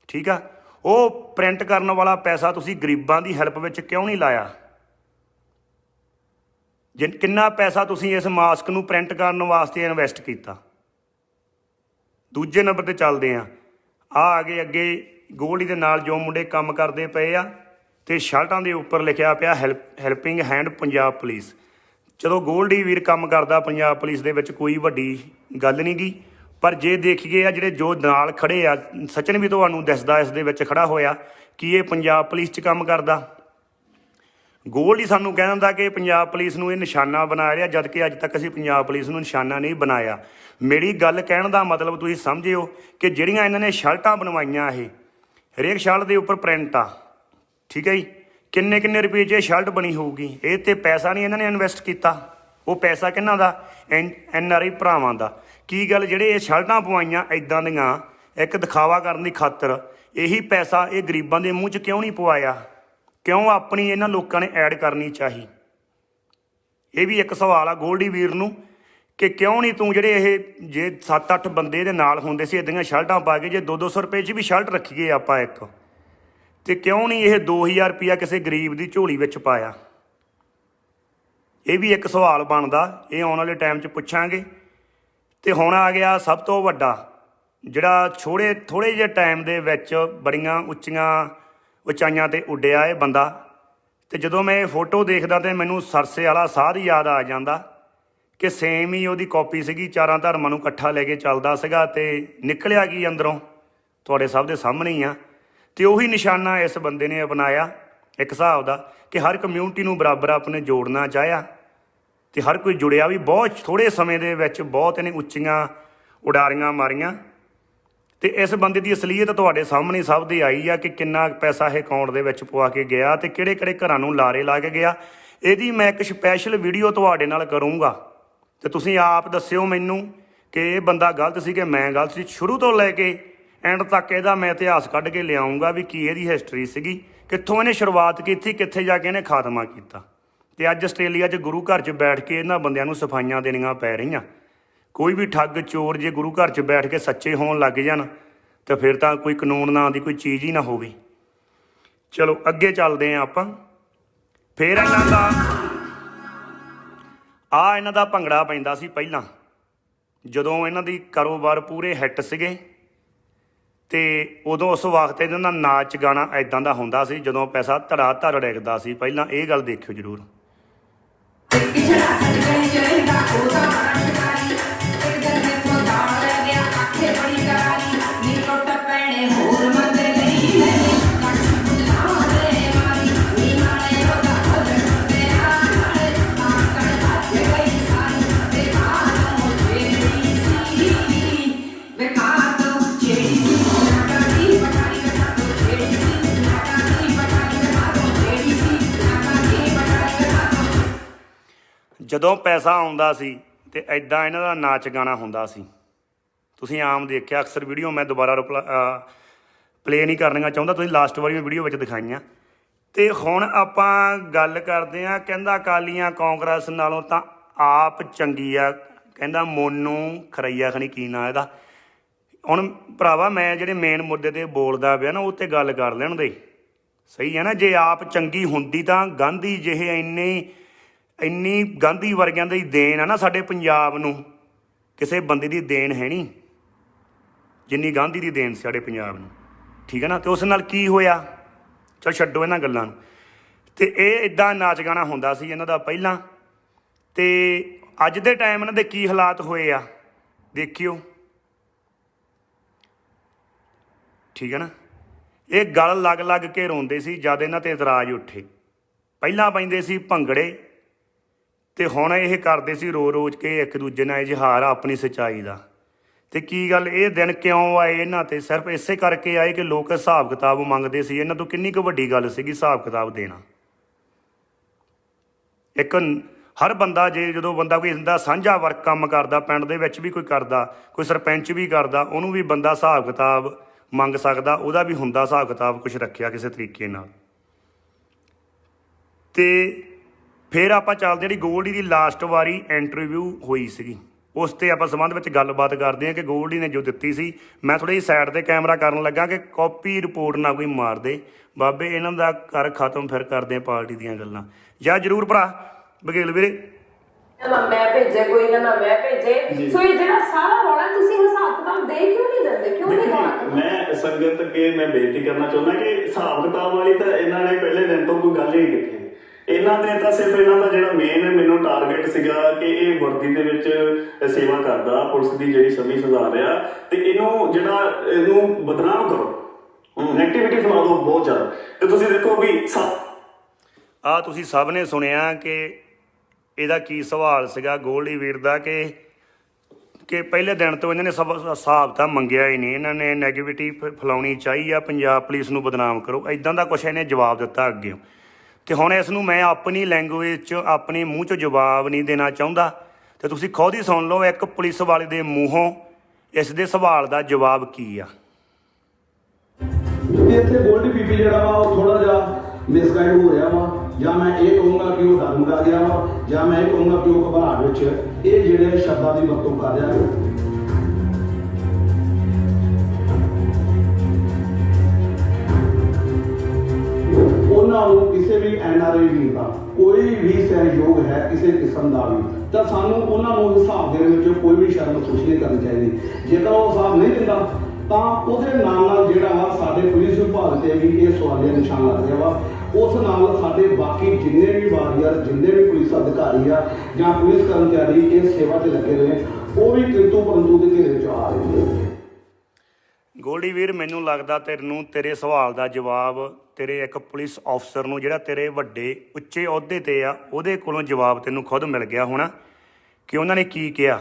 ਠੀਕ ਆ? ਉਹ ਪ੍ਰਿੰਟ ਕਰਨ ਵਾਲਾ ਪੈਸਾ ਤੁਸੀਂ ਗਰੀਬਾਂ ਦੀ ਹੈਲਪ ਵਿੱਚ ਕਿਉਂ ਨਹੀਂ ਲਾਇਆ? ਜਿਨ, ਕਿੰਨਾ ਪੈਸਾ ਤੁਸੀਂ ਇਸ ਮਾਸਕ ਨੂੰ ਪ੍ਰਿੰਟ ਕਰਨ ਵਾਸਤੇ ਇਨਵੈਸਟ ਕੀਤਾ? ਦੂਜੇ ਨੰਬਰ ਤੇ ਚੱਲਦੇ ਆ। ਆ ਗਏ ਅੱਗੇ ਗੋਲਡੀ ਦੇ ਨਾਲ ਜੋ ਮੁੰਡੇ ਕੰਮ ਕਰਦੇ ਪਏ ਆ ਤੇ ਸ਼ਰਟਾਂ ਦੇ ਉੱਪਰ ਲਿਖਿਆ ਪਿਆ help helping hand Punjab police ਚਲੋ ਗੋਲਡੀ ਵੀਰ ਕੰਮ ਕਰਦਾ ਪੰਜਾਬ ਪੁਲਿਸ ਦੇ ਵਿੱਚ, ਕੋਈ ਵੱਡੀ ਗੱਲ ਨਹੀਂ ਗੀ। ਪਰ ਜੇ ਦੇਖੀਏ ਆ ਜਿਹੜੇ ਜੋ ਨਾਲ ਖੜੇ ਆ, ਸਚਨ ਵੀ ਤੁਹਾਨੂੰ ਦੱਸਦਾ ਇਸ ਦੇ ਵਿੱਚ ਖੜਾ ਹੋਇਆ ਕਿ ਇਹ ਪੰਜਾਬ ਪੁਲਿਸ 'ਚ ਕੰਮ ਕਰਦਾ। ਗੋਲਡੀ ਸਾਨੂੰ ਕਹਿ ਦਿੰਦਾ ਕਿ ਪੰਜਾਬ ਪੁਲਿਸ ਨੂੰ ਇਹ ਨਿਸ਼ਾਨਾ ਬਣਾ ਰਿਹਾ, ਜਦ ਕਿ ਅੱਜ ਤੱਕ ਅਸੀਂ ਪੰਜਾਬ ਪੁਲਿਸ ਨੂੰ ਨਿਸ਼ਾਨਾ ਨਹੀਂ ਬਣਾਇਆ। ਮੇਰੀ ਗੱਲ ਕਹਿਣ ਦਾ ਮਤਲਬ ਤੁਸੀਂ ਸਮਝਿਓ ਕਿ ਜਿਹੜੀਆਂ ਇਹਨਾਂ ਨੇ ਸ਼ਰਟਾਂ ਬਣਵਾਈਆਂ ਇਹ, ਹਰੇਕ ਸ਼ਰਟ ਦੇ ਉੱਪਰ ਪ੍ਰਿੰਟ ਆ। ਠੀਕ ਹੈ ਜੀ? ਕਿੰਨੇ ਕਿੰਨੇ ਰੁਪਏ 'ਚ ਇਹ ਸ਼ਰਟ ਬਣੀ ਹੋਊਗੀ? ਇਹ ਤੇ ਪੈਸਾ ਨਹੀਂ ਇਹਨਾਂ ਨੇ ਇਨਵੈਸਟ ਕੀਤਾ। ਉਹ ਪੈਸਾ ਕਿਹਨਾਂ ਦਾ? ਐਨ ਆਰ ਆਈ ਭਰਾਵਾਂ ਦਾ। ਕੀ ਗੱਲ ਜਿਹੜੇ ਇਹ ਸ਼ਰਟਾਂ ਪਵਾਈਆਂ ਐਦਾਂ ਦੀਆਂ? ਇੱਕ ਦਿਖਾਵਾ ਕਰਨ ਦੀ ਖਾਤਰ। ਇਹੀ ਪੈਸਾ ਇਹ ਗਰੀਬਾਂ ਦੇ ਮੂੰਹ 'ਚ ਕਿਉਂ ਨਹੀਂ ਪਵਾਇਆ? ਕਿਉਂ ਆਪਣੀ ਇਹਨਾਂ ਲੋਕਾਂ ਨੇ ਐਡ ਕਰਨੀ ਚਾਹੀ? ਇਹ ਵੀ ਇੱਕ ਸਵਾਲ ਆ ਗੋਲਡੀ ਵੀਰ ਨੂੰ ਕਿ ਕਿਉਂ ਨਹੀਂ ਤੂੰ ਜਿਹੜੇ ਇਹ ਜੇ 7-8 ਬੰਦੇ ਦੇ ਨਾਲ ਹੁੰਦੇ ਸੀ ਇਦਾਂ ਸ਼ਰਟਾਂ ਪਾ ਕੇ ਜੇ 2-200 ਰੁਪਏ 'ਚ ਵੀ ਸ਼ਰਟ ਰੱਖੀਏ ਆਪਾਂ ਇੱਕ। ਤੇ ਕਿਉਂ ਨਹੀਂ ਇਹ 2000 ਰੁਪਿਆ ਕਿਸੇ ਗਰੀਬ ਦੀ ਝੋਲੀ ਵਿੱਚ ਪਾਇਆ? ਇਹ ਵੀ ਇੱਕ ਸਵਾਲ ਬਣਦਾ, ਇਹ ਆਉਣ ਵਾਲੇ ਟਾਈਮ 'ਚ ਪੁੱਛਾਂਗੇ। ਤੇ ਹੁਣ ਆ ਗਿਆ ਸਭ ਤੋਂ ਵੱਡਾ, ਜਿਹੜਾ ਛੋੜੇ ਥੋੜੇ ਜਿਹੇ ਟਾਈਮ ਦੇ ਵਿੱਚ ਬੜੀਆਂ ਉੱਚੀਆਂ ਉਚਾਈਆਂ ਤੇ ਉੱਡਿਆ ਇਹ ਬੰਦਾ। ਤੇ ਜਦੋਂ ਮੈਂ ਇਹ ਫੋਟੋ ਦੇਖਦਾ ਤੇ ਮੈਨੂੰ ਸਰਸੇ ਵਾਲਾ ਸਾਧ ਯਾਦ ਆ ਜਾਂਦਾ ਕਿ ਸੇਮ ਹੀ ਉਹਦੀ ਕਾਪੀ ਸੀਗੀ, ਚਾਰਾਂ ਧਰਮਾਂ ਨੂੰ ਇਕੱਠਾ ਲੈ ਕੇ ਚੱਲਦਾ ਸੀਗਾ ਤੇ ਨਿਕਲਿਆ ਕੀ ਅੰਦਰੋਂ? ਤੁਹਾਡੇ ਸਭ ਦੇ ਸਾਹਮਣੇ ਹੀ ਆ। ਤੇ ਉਹੀ ਨਿਸ਼ਾਨਾ ਇਸ ਬੰਦੇ ਨੇ ਅਪਣਾਇਆ, ਇੱਕ ਹਿਸਾਬ ਦਾ, ਕਿ ਹਰ ਕਮਿਊਨਿਟੀ ਨੂੰ ਬਰਾਬਰ ਆਪਣੇ ਜੋੜਨਾ ਚਾਹਿਆ। ਤੇ ਹਰ ਕੋਈ ਜੁੜਿਆ ਵੀ ਬਹੁਤ ਥੋੜੇ ਸਮੇਂ ਦੇ ਵਿੱਚ ਬਹੁਤ ਇਹਨੇ ਉੱਚੀਆਂ ਉਡਾਰੀਆਂ ਮਾਰੀਆਂ। ਤੇ ਇਸ ਬੰਦੇ ਦੀ ਅਸਲੀਅਤ ਤੁਹਾਡੇ ਸਾਹਮਣੇ ਸਭ ਦੀ ਆਈ ਆ ਕਿ ਕਿੰਨਾ ਪੈਸਾ ਇਹ ਅਕਾਊਂਟ ਦੇ ਵਿੱਚ ਪਵਾ ਕੇ ਗਿਆ ਤੇ ਕਿਹੜੇ ਕਿਹੜੇ ਘਰਾਂ ਨੂੰ ਲਾਰੇ ਲਾ ਕੇ ਗਿਆ। ਇਹਦੀ ਮੈਂ ਇੱਕ ਸਪੈਸ਼ਲ ਵੀਡੀਓ ਤੁਹਾਡੇ ਨਾਲ ਕਰੂੰਗਾ। ਤੇ ਤੁਸੀਂ ਆਪ ਦੱਸਿਓ ਮੈਨੂੰ ਕਿ ਇਹ ਬੰਦਾ ਗਲਤ ਸੀ ਕਿ ਮੈਂ ਗਲਤ ਸੀ। ਸ਼ੁਰੂ ਤੋਂ ਲੈ ਕੇ ਐਂਡ ਤੱਕ ਇਹਦਾ ਮੈਂ ਇਤਿਹਾਸ ਕੱਢ ਕੇ ਲਿਆਉਂਗਾ ਵੀ ਕੀ ਇਹਦੀ ਹਿਸਟਰੀ ਸੀਗੀ, ਕਿੱਥੋਂ ਇਹਨੇ ਸ਼ੁਰੂਆਤ ਕੀਤੀ, ਕਿੱਥੇ ਜਾ ਕੇ ਇਹਨੇ ਖਾਤਮਾ ਕੀਤਾ। ਤੇ ਅੱਜ ਆਸਟ੍ਰੇਲੀਆ 'ਚ ਗੁਰੂ ਘਰ 'ਚ ਬੈਠ ਕੇ ਇਹਨਾਂ ਬੰਦਿਆਂ ਨੂੰ ਸਫਾਈਆਂ ਦੇਣੀਆਂ ਪੈ ਰਹੀਆਂ। ਕੋਈ ਵੀ ਠੱਗ ਚੋਰ ਜੇ ਗੁਰੂ ਘਰ 'ਚ ਬੈਠ ਕੇ ਸੱਚੇ ਹੋਣ ਲੱਗ ਜਾਣ, ਤਾਂ ਫਿਰ ਤਾਂ ਕੋਈ ਕਾਨੂੰਨ ਨਾਂ ਦੀ ਕੋਈ ਚੀਜ਼ ਹੀ ਨਾ ਹੋਵੇ। ਚਲੋ, ਅੱਗੇ ਚੱਲਦੇ ਆਂ ਆਪਾਂ। ਫਿਰ ਇਹਨਾਂ ਦਾ ਆ ਇਹਨਾਂ ਦਾ ਭੰਗੜਾ ਪੈਂਦਾ ਸੀ ਪਹਿਲਾਂ। ਜਦੋਂ ਇਹਨਾਂ ਦੀ ਕਾਰੋਬਾਰ ਪੂਰੇ ਹਿੱਟ ਸੀਗੇ ਤੇ ਉਦੋਂ ਉਸ ਵਕਤ ਇਹਨਾਂ ਦਾ ਨਾਚ ਗਾਣਾ ਐਦਾਂ ਦਾ ਹੁੰਦਾ ਸੀ ਜਦੋਂ ਪੈਸਾ ਧੜਾ ਧੜ ਡਿੱਗਦਾ ਸੀ। ਪਹਿਲਾਂ ਇਹ ਗੱਲ ਦੇਖਿਓ ਜਰੂਰ। ਜਦੋਂ ਪੈਸਾ ਆਉਂਦਾ ਸੀ ਤੇ ਐਦਾਂ ਇਹਨਾਂ ਦਾ ਨਾਚ ਗਾਣਾ ਹੁੰਦਾ ਸੀ। ਤੁਸੀਂ ਆਮ ਦੇਖਿਆ, ਅਕਸਰ ਵੀਡੀਓ ਮੈਂ ਦੁਬਾਰਾ ਪਲੇ ਨਹੀਂ ਕਰਨੀਆਂ ਚਾਹੁੰਦਾ, ਤੁਸੀਂ ਲਾਸਟ ਵਾਰੀ ਮੈਂ ਵੀਡੀਓ ਵਿੱਚ ਦਿਖਾਈਆਂ। ਤੇ ਹੁਣ ਆਪਾਂ ਗੱਲ ਕਰਦੇ ਆ ਕਹਿੰਦਾ ਅਕਾਲੀਆਂ ਕਾਂਗਰਸ ਨਾਲੋਂ ਤਾਂ ਆਪ ਚੰਗੀ ਆ। ਕਹਿੰਦਾ ਮੋਨੂ ਖਰਈਆ ਖਣੀ ਕੀ ਨਾਂ ਇਹਦਾ। ਹੁਣ ਭਰਾਵਾ, ਮੈਂ ਜਿਹੜੇ ਮੇਨ ਮੁੱਦੇ ਤੇ ਬੋਲਦਾ ਪਿਆ ਨਾ, ਉਹ ਤੇ ਗੱਲ ਕਰ ਲੈਣ ਦੇ। ਸਹੀ ਹੈ ਨਾ, ਜੇ ਆਪ ਚੰਗੀ ਹੁੰਦੀ ਤਾਂ ਗਾਂਧੀ ਜਿਹੇ ਇੰਨੇ ਇੰਨੀ ਗਾਂਧੀ ਵਰਗਿਆਂ ਦੀ ਦੇਣ ਆ ਨਾ ਸਾਡੇ ਪੰਜਾਬ ਨੂੰ, ਕਿਸੇ ਬੰਦੇ ਦੀ ਦੇਣ ਹੈ ਨਹੀਂ, ਜਿੰਨੀ ਗਾਂਧੀ ਦੀ ਦੇਣ ਸੀ ਸਾਡੇ ਪੰਜਾਬ ਨੂੰ, ਠੀਕ ਹੈ ਨਾ? ਤੇ ਉਸ ਨਾਲ ਕੀ ਹੋਇਆ? ਚਲ ਛੱਡੋ ਇਹਨਾਂ ਗੱਲਾਂ ਨੂੰ। ਤੇ ਇਹ ਇਦਾਂ ਨਾਚ ਗਾਣਾ ਹੁੰਦਾ ਸੀ ਇਹਨਾਂ ਦਾ ਪਹਿਲਾਂ, ਤੇ ਅੱਜ ਦੇ ਟਾਈਮ ਇਹਨਾਂ ਦੇ ਕੀ ਹਾਲਾਤ ਹੋਏ ਆ? ਦੇਖਿਓ। ਠੀਕ ਹੈ ਨਾ? ਇਹ ਗਲ ਲੱਗ ਲੱਗ ਕੇ ਰੋਂਦੇ ਸੀ ਜਦ ਇਹਨਾਂ ਤੇ ਇਤਰਾਜ਼ ਉੱਠੇ। ਪਹਿਲਾਂ ਪੈਂਦੇ ਸੀ ਭੰਗੜੇ ਤੇ ਹੁਣ ਇਹ ਕਰਦੇ ਸੀ ਰੋ ਰੋਜ ਕੇ ਇੱਕ ਦੂਜੇ ਨਾਲ ਇਜ਼ਹਾਰ ਆਪਣੀ ਸੱਚਾਈ ਦਾ। ਤੇ ਕੀ ਗੱਲ, ਇਹ ਦਿਨ ਕਿਉਂ ਆਏ ਇਹਨਾਂ ਤੇ? ਸਿਰਫ ਇਸੇ ਕਰਕੇ ਆਏ ਕਿ ਲੋਕ ਹਿਸਾਬ ਕਿਤਾਬ ਮੰਗਦੇ ਸੀ। ਇਹਨਾਂ ਤੋਂ ਕਿੰਨੀ ਕੁ ਵੱਡੀ ਗੱਲ ਸੀਗੀ ਹਿਸਾਬ ਕਿਤਾਬ ਦੇਣਾ। ਇੱਕ ਹਰ ਬੰਦਾ ਜੇ ਜਦੋਂ ਬੰਦਾ ਕੋਈ ਇੰਦਾ ਸਾਂਝਾ ਵਰਕ ਕੰਮ ਕਰਦਾ, ਪਿੰਡ ਦੇ ਵਿੱਚ ਵੀ ਕੋਈ ਕਰਦਾ, ਕੋਈ ਸਰਪੰਚ ਵੀ ਕਰਦਾ, ਉਹਨੂੰ ਵੀ ਬੰਦਾ ਹਿਸਾਬ ਕਿਤਾਬ ਮੰਗ ਸਕਦਾ, ਉਹਦਾ ਵੀ ਹੁੰਦਾ ਹਿਸਾਬ ਕਿਤਾਬ ਕੁਝ ਰੱਖਿਆ ਕਿਸੇ ਤਰੀਕੇ ਨਾਲ। ਤੇ ਫਿਰ ਆਪਾਂ ਚੱਲਦੇ ਜਿਹੜੀ ਗੋਲਡੀ ਦੀ ਲਾਸਟ ਵਾਰੀ ਇੰਟਰਵਿਊ ਹੋਈ ਸੀਗੀ। ਉਸ ਤੇ ਆਪਾਂ ਸੰਬੰਧ ਵਿੱਚ ਗੱਲਬਾਤ ਕਰਦੇ ਹਾਂ ਕਿ ਗੋਲਡੀ ਨੇ ਜੋ ਦਿੱਤੀ ਸੀ ਮੈਂ ਥੋੜੀ ਜਿਹੀ ਸਾਈਡ ਤੇ ਕੈਮਰਾ ਕਰਨ ਲੱਗਾ ਕਿ ਕਾਪੀ ਰਿਪੋਰਟ ਨਾ ਕੋਈ ਮਾਰ ਦੇ। ਬਾਬੇ ਇਹਨਾਂ ਦਾ ਕਰ ਖਤਮ ਫਿਰ ਕਰਦੇ ਹਾਂ ਪਾਰਟੀ ਦੀਆਂ ਗੱਲਾਂ। ਜਾਂ ਜਰੂਰ ਭਰਾ ਬਗੇਲ ਵੀਰੇ। ਨਾ ਮੈਂ ਭੇਜੇ ਕੋਈ ਨਾ ਨਾ ਮੈਂ ਭੇਜੇ। ਸੋ ਇਹ ਜਿਹੜਾ ਸਾਰਾ ਰੌਲਾ ਤੁਸੀਂ ਹਿਸਾਬ ਕਿਤਾਬ ਦੇ ਕਿਉਂ ਨਹੀਂ ਦਿੰਦੇ? ਕਿਉਂ ਨਹੀਂ ਦਿੰਦੇ ਮੈਂ ਸੰਗਤ ਅੱਗੇ ਮੈਂ ਬੇਨਤੀ ਕਰਨਾ ਚਾਹੁੰਦਾ ਕਿ ਹਿਸਾਬ ਕਿਤਾਬ ਵਾਲੀ ਤਾਂ ਇਹਨਾਂ ਨੇ ਪਹਿਲੇ ਦਿਨ ਤੋਂ ਕੋਈ ਗੱਲ ਹੀ ਨਹੀਂ ਕੀਤੀ। ਇਹਨਾਂ ਤੇ ਤਾਂ ਸਿਰਫ ਇਹਨਾਂ ਦਾ ਜਿਹੜਾ ਮੇਨ ਮੈਨੂੰ ਟਾਰਗੇਟ ਸੀਗਾ ਕਿ ਇਹ ਵਰਦੀ ਦੇ ਵਿੱਚ ਸੇਵਾ ਕਰਦਾ ਪੁਲਿਸ ਦੀ ਜਿਹੜੀ ਸਮੀ ਸੁਧਾਰ ਰਿਹਾ ਤੇ ਇਹਨੂੰ ਜਿਹੜਾ ਇਹਨੂੰ ਬਦਨਾਮ ਕਰੋ। ਨੈਗੇਟਿਵਿਟੀ ਫੈਲਾ ਦਿਓ ਬਹੁਤ ਜ਼ਿਆਦਾ। ਤੇ ਤੁਸੀਂ ਦੇਖੋ ਵੀ ਆ ਤੁਸੀਂ ਸਭ ਨੇ ਸੁਣਿਆ ਕਿ ਇਹਦਾ ਕੀ ਸਵਾਲ ਸੀਗਾ ਗੋਲਡੀ ਵੀਰ ਦਾ ਕਿ ਕਿ ਪਹਿਲੇ ਦਿਨ ਤੋਂ ਇਹਨਾਂ ਨੇ ਹਿਸਾਬ ਤਾਂ ਮੰਗਿਆ ਹੀ ਨਹੀਂ। ਇਹਨਾਂ ਨੇ 네ਗੇਟਿਵਿਟੀ ਫਲਾਉਣੀ ਚਾਹੀ ਆ ਪੰਜਾਬ ਪੁਲਿਸ ਨੂੰ ਬਦਨਾਮ ਕਰੋ। ਐਦਾਂ ਦਾ ਕੁਛ ਇਹਨੇ ਜਵਾਬ ਦਿੱਤਾ ਅੱਗੇ। ਤੇ ਹੁਣ ਇਸ ਨੂੰ ਮੈਂ ਆਪਣੀ ਲੈਂਗੁਏਜ 'ਚ, ਆਪਣੇ ਮੂੰਹ 'ਚ ਜਵਾਬ ਨਹੀਂ ਦੇਣਾ ਚਾਹੁੰਦਾ। ਤੇ ਤੁਸੀਂ ਖੁਦ ਹੀ ਸੁਣ ਲਓ, ਇੱਕ ਪੁਲਿਸ ਵਾਲੇ ਦੇ ਮੂੰਹੋਂ ਇਸ ਦੇ ਸਵਾਲ ਦਾ ਜਵਾਬ ਕੀ ਆ। ਇੱਥੇ ਗੋਲਡੀ ਬੀਬੀ ਜਿਹੜਾ ਵਾ, ਉਹ ਥੋੜਾ ਜਿਹਾ ਮਿਸਗਾਈਡ ਹੋ ਰਿਹਾ ਵਾ। ਜਾਂ ਮੈਂ ਇਹ ਕਹੂੰਗਾ ਕਿ ਉਹ ਡਰਮਗਾ ਗਿਆ ਵਾ, ਜਾਂ ਮੈਂ ਇਹ ਕਹੂੰਗਾ ਕਿ ਉਹ ਘਬਰਾਹਟ ਵਿੱਚ। ਇਹ ਜਿਹੜੇ ਸ਼ਬਦਾਂ ਦੀ ਵਰਤੋਂ ਕਰ ਰਿਹਾ ਹੈ। ਉਹਨਾਂ ਨੂੰ ਕਿਸੇ ਵੀ ਐਨਆਰਆਈ ਵੀਰ ਦਾ ਕੋਈ ਵੀ ਸਹਿਯੋਗ ਹੈ ਕਿਸੇ ਕਿਸਮ ਦਾ ਵੀ, ਤਾਂ ਸਾਨੂੰ ਉਹਨਾਂ ਨੂੰ ਹਿਸਾਬ ਦੇਣ ਵਿੱਚ ਕੋਈ ਵੀ ਸ਼ਰਮ ਮਹਿਸੂਸ ਨਹੀਂ ਕਰਨੀ ਚਾਹੀਦੀ। ਜੇਕਰ ਉਹ ਹਿਸਾਬ ਨਹੀਂ ਦਿੰਦਾ, ਤਾਂ ਉਹਦੇ ਨਾਲ ਨਾਲ ਜਿਹੜਾ ਸਾਡੇ ਪੁਲਿਸ ਵਿਭਾਗ ਤੇ ਵੀ ਇਹ ਸਵਾਲੀਆ ਨਿਸ਼ਾਨ ਲੱਗ ਰਿਹਾ ਵਾ। ਉਸ ਨਾਲ ਸਾਡੇ ਬਾਕੀ ਜਿੰਨੇ ਵੀ ਵਾਰੀਅਰ, ਜਿੰਨੇ ਵੀ ਪੁਲਿਸ ਅਧਿਕਾਰੀ ਆ ਜਾਂ ਪੁਲਿਸ ਕਰਮਚਾਰੀ ਇਹ ਸੇਵਾ ਤੇ ਲੱਗੇ ਹੋਏ ਨੇ ਉਹ ਵੀ ਕਿੰਤੂ ਪਰੰਤੂ ਦੇ ਘੇਰੇ ਵਿੱਚ ਆ ਰਹੇ ਨੇ। ਗੋਲਡੀ ਵੀਰ, ਮੈਨੂੰ ਲੱਗਦਾ ਤੈਨੂੰ ਤੇਰੇ ਸਵਾਲ ਦਾ ਜਵਾਬ ਤੇਰੇ ਇੱਕ ਪੁਲਿਸ ਅਫਸਰ ਨੂੰ ਜਿਹੜਾ ਤੇਰੇ ਵੱਡੇ ਉੱਚੇ ਅਹੁਦੇ ਤੇ ਆ, ਉਹਦੇ ਕੋਲੋਂ ਜਵਾਬ ਤੈਨੂੰ ਖੁਦ ਮਿਲ ਗਿਆ ਹੋਣਾ ਕਿ ਉਹਨਾਂ ਨੇ ਕੀ ਕਿਹਾ?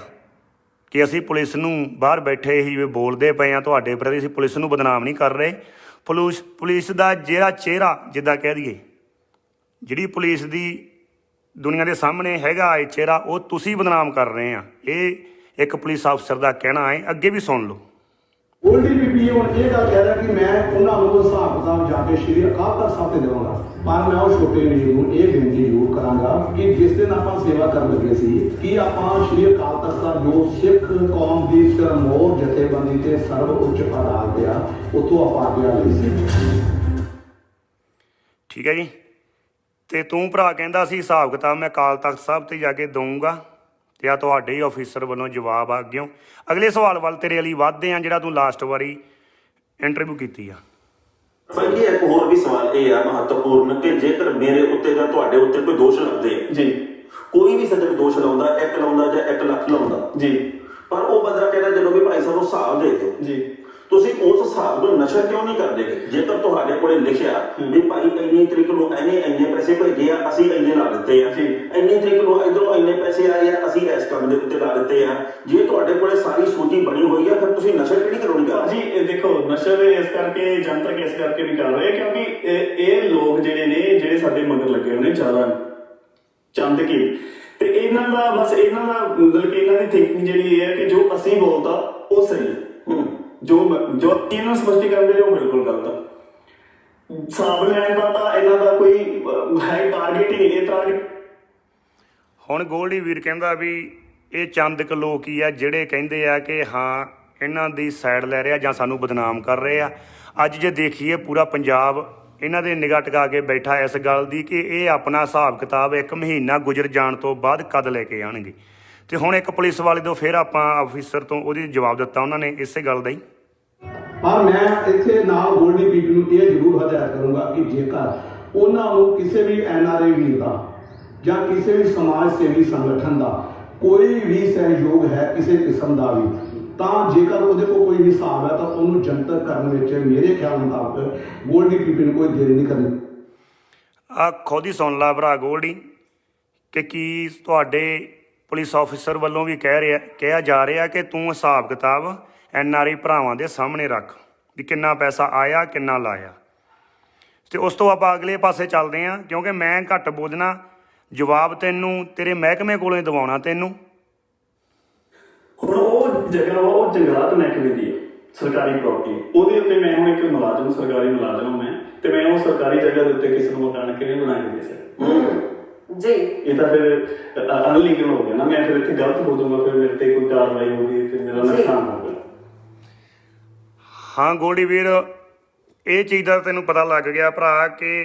ਕਿ ਅਸੀਂ ਪੁਲਿਸ ਨੂੰ ਬਾਹਰ ਬੈਠੇ ਹੀ ਬੋਲਦੇ ਪਏ ਆ ਤੁਹਾਡੇ ਪ੍ਰਤੀ, ਅਸੀਂ ਪੁਲਿਸ ਨੂੰ ਬਦਨਾਮ ਨਹੀਂ ਕਰ ਰਹੇ। ਪੁਲਿਸ ਪੁਲਿਸ ਦਾ ਜਿਹੜਾ ਚਿਹਰਾ, ਜਿੱਦਾਂ ਕਹਿ ਦਈਏ, ਜਿਹੜੀ ਪੁਲਿਸ ਦੀ ਦੁਨੀਆ ਦੇ ਸਾਹਮਣੇ ਹੈਗਾ ਇਹ ਚਿਹਰਾ, ਉਹ ਤੁਸੀਂ ਬਦਨਾਮ ਕਰ ਰਹੇ ਆ ਇਹ ਇੱਕ ਪੁਲਿਸ ਅਫਸਰ ਦਾ ਕਹਿਣਾ ਹੈ, ਅੱਗੇ ਵੀ ਸੁਣ ਲਓ। ਗੋਲਡੀ ਹੁਣ ਇਹ ਗੱਲ ਕਹਿ ਰਿਹਾ ਕਿ ਮੈਂ ਉਹਨਾਂ ਨੂੰ ਹਿਸਾਬ ਕਿਤਾਬ ਜਾ ਕੇ ਸ਼੍ਰੀ ਅਕਾਲ ਤਖਤ ਸਾਹਿਬ ਤੇ ਦੇਵਾਂਗਾ। ਪਰ ਮੈਂ ਉਹ ਛੋਟੇ ਵੀਰ ਨੂੰ ਇਹ ਬੇਨਤੀ ਜ਼ਰੂਰ ਕਰਾਂਗਾ ਕਿ ਜਿਸ ਦਿਨ ਆਪਾਂ ਸੇਵਾ ਕਰਨ ਲੱਗੇ ਸੀ, ਕਿ ਆਪਾਂ ਸ਼੍ਰੀ ਅਕਾਲ ਤਖਤ ਸਾਹਿਬ ਜੋ ਸਿੱਖ ਕੌਮ ਦੀ ਸਰਮੋਰ ਜਥੇਬੰਦੀ ਤੇ ਸਰਵ ਉੱਚ ਅਦਾਲਤ ਆ ਉੱਥੋਂ ਆਪਾਂ ਅੱਗੇ ਲਈ ਸੀ। ਠੀਕ ਹੈ ਜੀ। ਤੇ ਤੂੰ ਭਰਾ ਕਹਿੰਦਾ ਸੀ, ਹਿਸਾਬ ਕਿਤਾਬ ਮੈਂ ਅਕਾਲ ਤਖਤ ਸਾਹਿਬ ਤੇ ਜਾ ਕੇ ਦਊਂਗਾ। ਤੇ ਆ ਤੁਹਾਡੇ ਹੀ ਆਫੀਸਰ ਵੱਲੋਂ ਜਵਾਬ ਆ ਅੱਗਿਓਂ? ਅਗਲੇ ਸਵਾਲ ਵੱਲ ਤੇਰੇ ਲਈ ਵਾਧਦੇ ਆ ਜਿਹੜਾ ਤੂੰ ਲਾਸਟ ਵਾਰੀ ਇੰਟਰਵਿਊ ਕੀਤੀ ਆ। ਭਾਈ ਇੱਕ ਹੋਰ ਵੀ ਸਵਾਲ ਇਹ ਆ ਮਹੱਤਵਪੂਰਨ ਕਿ ਜੇਕਰ ਮੇਰੇ ਉੱਤੇ ਜਾਂ ਤੁਹਾਡੇ ਉੱਤੇ ਕੋਈ ਦੋਸ਼ ਲੱਗਦੇ ਆ, ਜੀ। ਕੋਈ ਵੀ ਸੱਜਣ ਦੋਸ਼ ਲਾਉਂਦਾ ਇੱਕ ਲਾਉਂਦਾ ਜਾਂ ਇੱਕ ਲੱਖ ਲਾਉਂਦਾ ਜੀ। ਪਰ ਉਹ ਬੰਦਾ ਕਹਿੰਦਾ ਜਦੋਂ ਵੀ ਭਾਈ ਸਾਹਿਬ ਨੂੰ ਹਿਸਾਬ ਦੇ ਦਿਓ ਜੀ। ਤੁਸੀਂ ਉਸ ਹਿਸਾਬ ਨੂੰ ਨਸ਼ਾ ਕਿਉਂ ਨਹੀਂ ਕਰਦੇ? ਜੇਕਰ ਤੁਹਾਡੇ ਕੋਲੇ ਲਿਖਿਆ ਵੀ ਭਾਈ ਇੰਨੀ ਤਰੀਕ ਨੂੰ ਐਨੇ ਇੰਨੇ ਪੈਸੇ ਭੇਜੇ ਆ ਅਸੀਂ ਇੰਨੇ ਲਾ ਦਿੱਤੇ ਆ। ਜੀ। ਇੰਨੀ ਤਰੀਕ ਨੂੰ ਇਧਰੋਂ ਇੰਨੇ ਪੈਸੇ ਆਏ ਆ ਅਸੀਂ ਇਸ ਕੰਮ ਦੇ ਉੱਤੇ ਲਾ ਦਿੱਤੇ ਆ। ਜੇ ਤੁਹਾਡੇ ਕੋਲੇ ਸਾਰੀ ਸੂਚੀ ਬਣੀ ਹੋਈ ਆ ਫਿਰ ਤੁਸੀਂ ਨਸ਼ਾ ਕਿਹੜੀ ਕਰਾਉਣੀ ਕਰ ਜੀ ਇਹ ਦੇਖੋ ਨਸ਼ਾ ਦੇ ਇਸ ਕਰਕੇ ਜਨਤਕ ਇਸ ਕਰਕੇ ਨਹੀਂ ਕਰ ਰਹੇ ਕਿਉਂਕਿ ਇਹ ਇਹ ਲੋਕ ਜਿਹੜੇ ਨੇ ਜਿਹੜੇ ਸਾਡੇ ਮਗਰ ਲੱਗੇ ਹੋਏ ਨੇ ਜ਼ਿਆਦਾ ਚੰਦ ਕੀ। ਤੇ ਇਹਨਾਂ ਦਾ ਬਸ ਇਹਨਾਂ ਦਾ ਮਤਲਬ ਕਿ ਇਹਨਾਂ ਦੀ ਥਿੰਕਿੰਗ ਜਿਹੜੀ ਇਹ ਹੈ ਕਿ ਜੋ ਅਸੀਂ ਬੋਲਦਾ ਉਹ ਸਹੀ ਹੂੰ। ਜੋ ਜੋ ਇਹਨਾਂ ਸਪਸ਼ਟੀਕਰਨ ਦੇ ਉਹ ਬਿਲਕੁਲ ਗਲਤ ਹੈ ਹਿਸਾਬ ਲੈਣ ਦਾ ਤਾਂ ਇਹਨਾਂ ਦਾ ਕੋਈ ਹੈ ਟਾਰਗੇਟ ਹੀ ਨਹੀਂ, ਇਹ ਟਾਰਗੇਟ ਹੁਣ ਗੋਲਡੀ ਵੀਰ ਕਹਿੰਦਾ ਵੀ ਇਹ ਚੰਦਕ ਲੋਕ ਹੀ ਆ ਜਿਹੜੇ ਕਹਿੰਦੇ ਆ ਕਿ ਹਾਂ, ਇਹਨਾਂ ਦੀ ਸਾਈਡ ਲੈ ਰਿਹਾ ਜਾਂ ਸਾਨੂੰ ਬਦਨਾਮ ਕਰ ਰਹੇ ਆ। ਅੱਜ ਜੇ ਦੇਖੀਏ ਪੂਰਾ ਪੰਜਾਬ, ਇਹਨਾਂ ਦੇ ਨਿਗਾਹ ਟਿਕਾ ਕੇ ਬੈਠਾ ਇਸ ਗੱਲ ਦੀ ਕਿ ਇਹ ਆਪਣਾ ਹਿਸਾਬ ਕਿਤਾਬ ਇੱਕ ਮਹੀਨਾ ਗੁਜ਼ਰ ਜਾਣ ਤੋਂ ਬਾਅਦ ਕਦ ਲੈ ਕੇ ਆਣਗੇ। ਤੇ ਹੁਣ ਇੱਕ ਪੁਲਿਸ ਵਾਲੇ ਤੋਂ ਫਿਰ ਆਪਾਂ ਆਫੀਸਰ ਤੋਂ ਉਹਦੀ ਜਵਾਬ ਦਿੱਤਾ ਉਹਨਾਂ ਨੇ ਇਸੇ ਗੱਲ ਦਾ ਹੀ। ਪਰ ਮੈਂ ਇੱਥੇ ਨਾਲ ਗੋਲਡੀ ਬੀਬੀ ਨੂੰ ਇਹ ਜ਼ਰੂਰ ਹਦਾਇਤ ਕਰੂੰਗਾ ਕਿ ਜੇਕਰ ਉਹਨਾਂ ਨੂੰ ਕਿਸੇ ਵੀ ਐਨਆਰਆਈ ਵੀਰ ਦਾ ਜਾਂ ਕਿਸੇ ਵੀ ਸਮਾਜ ਸੇਵੀ ਸੰਗਠਨ ਦਾ ਕੋਈ ਵੀ ਸਹਿਯੋਗ ਹੈ ਕਿਸੇ ਕਿਸਮ ਦਾ ਵੀ ਤਾਂ ਜੇਕਰ ਉਹਦੇ ਕੋਲ ਕੋਈ ਹਿਸਾਬ ਹੈ ਤਾਂ ਉਹਨੂੰ ਜਨਤਕ ਕਰਨ ਵਿੱਚ ਮੇਰੇ ਖਿਆਲ ਮੁਤਾਬਕ ਗੋਲਡੀ ਬੀਬੀ ਨੂੰ ਕੋਈ ਦੇਰ ਨਹੀਂ ਕਰਨੀ। ਆ ਖੁਦ ਸੁਣ ਲਾ ਭਰਾ ਗੋਲਡੀ ਕਿ ਕੀ ਤੁਹਾਡੇ ਪੁਲਿਸ ਆਫੀਸਰ ਵੱਲੋਂ ਵੀ ਕਹਿ ਰਿਹਾ ਕਿਹਾ ਜਾ ਰਿਹਾ ਕਿ ਤੂੰ ਹਿਸਾਬ ਕਿਤਾਬ ਐਨ ਆਰ ਆਈ ਭਰਾਵਾਂ ਦੇ ਸਾਹਮਣੇ ਰੱਖ ਵੀ ਕਿੰਨਾ ਪੈਸਾ ਆਇਆ ਕਿੰਨਾ ਲਾਇਆ। ਤੇ ਉਸ ਤੋਂ ਆਪਾਂ ਅਗਲੇ ਪਾਸੇ ਚੱਲਦੇ ਹਾਂ ਕਿਉਂਕਿ ਮੈਂ ਘੱਟ ਬੋਲਣਾ ਜਵਾਬ ਤੈਨੂੰ ਤੇਰੇ ਮਹਿਕਮੇ ਕੋਲੋਂ ਹੀ ਦਿਵਾਉਣਾ ਤੈਨੂੰ। ਹੁਣ ਉਹ ਜਗ੍ਹਾ ਵਾ ਉਹ ਜੰਗਲਾਤ ਮਹਿਕਮੇ ਦੀ ਹੈ ਸਰਕਾਰੀ ਪ੍ਰਾਪਰਟੀ ਉਹਦੇ ਉੱਤੇ ਮੈਂ ਹੁਣ ਇੱਕ ਮੁਲਾਜ਼ਮ ਸਰਕਾਰੀ ਮੁਲਾਜ਼ਮ ਹਾਂ ਤੇ ਮੈਂ ਉਹ ਸਰਕਾਰੀ ਜਗ੍ਹਾ ਦੇ ਉੱਤੇ ਕਿਸੇ ਨੂੰ ਮਕਾਨ ਕਿਵੇਂ ਬਣਾ ਕੇ ਦੇ ਸਕਦਾ। ਜੀ। ਇਹ ਤਾਂ ਫਿਰ ਅਨਲੀਗਲ ਹੋ ਗਿਆ ਨਾ ਮੈਂ ਫਿਰ ਇੱਥੇ ਗਲਤ ਹੋ ਜਾਊਂਗਾ ਫਿਰ ਮੇਰੇ ਤੇ ਕੋਈ ਕਾਰਵਾਈ ਹੋਊਗੀ ਤੇ ਮੇਰਾ ਨੁਕਸਾਨ ਹੋਊਗਾ ਹਾਂ ਗੋਲਡੀ ਵੀਰ ਇਹ ਚੀਜ਼ ਦਾ ਤੈਨੂੰ ਪਤਾ ਲੱਗ ਗਿਆ ਭਰਾ ਕਿ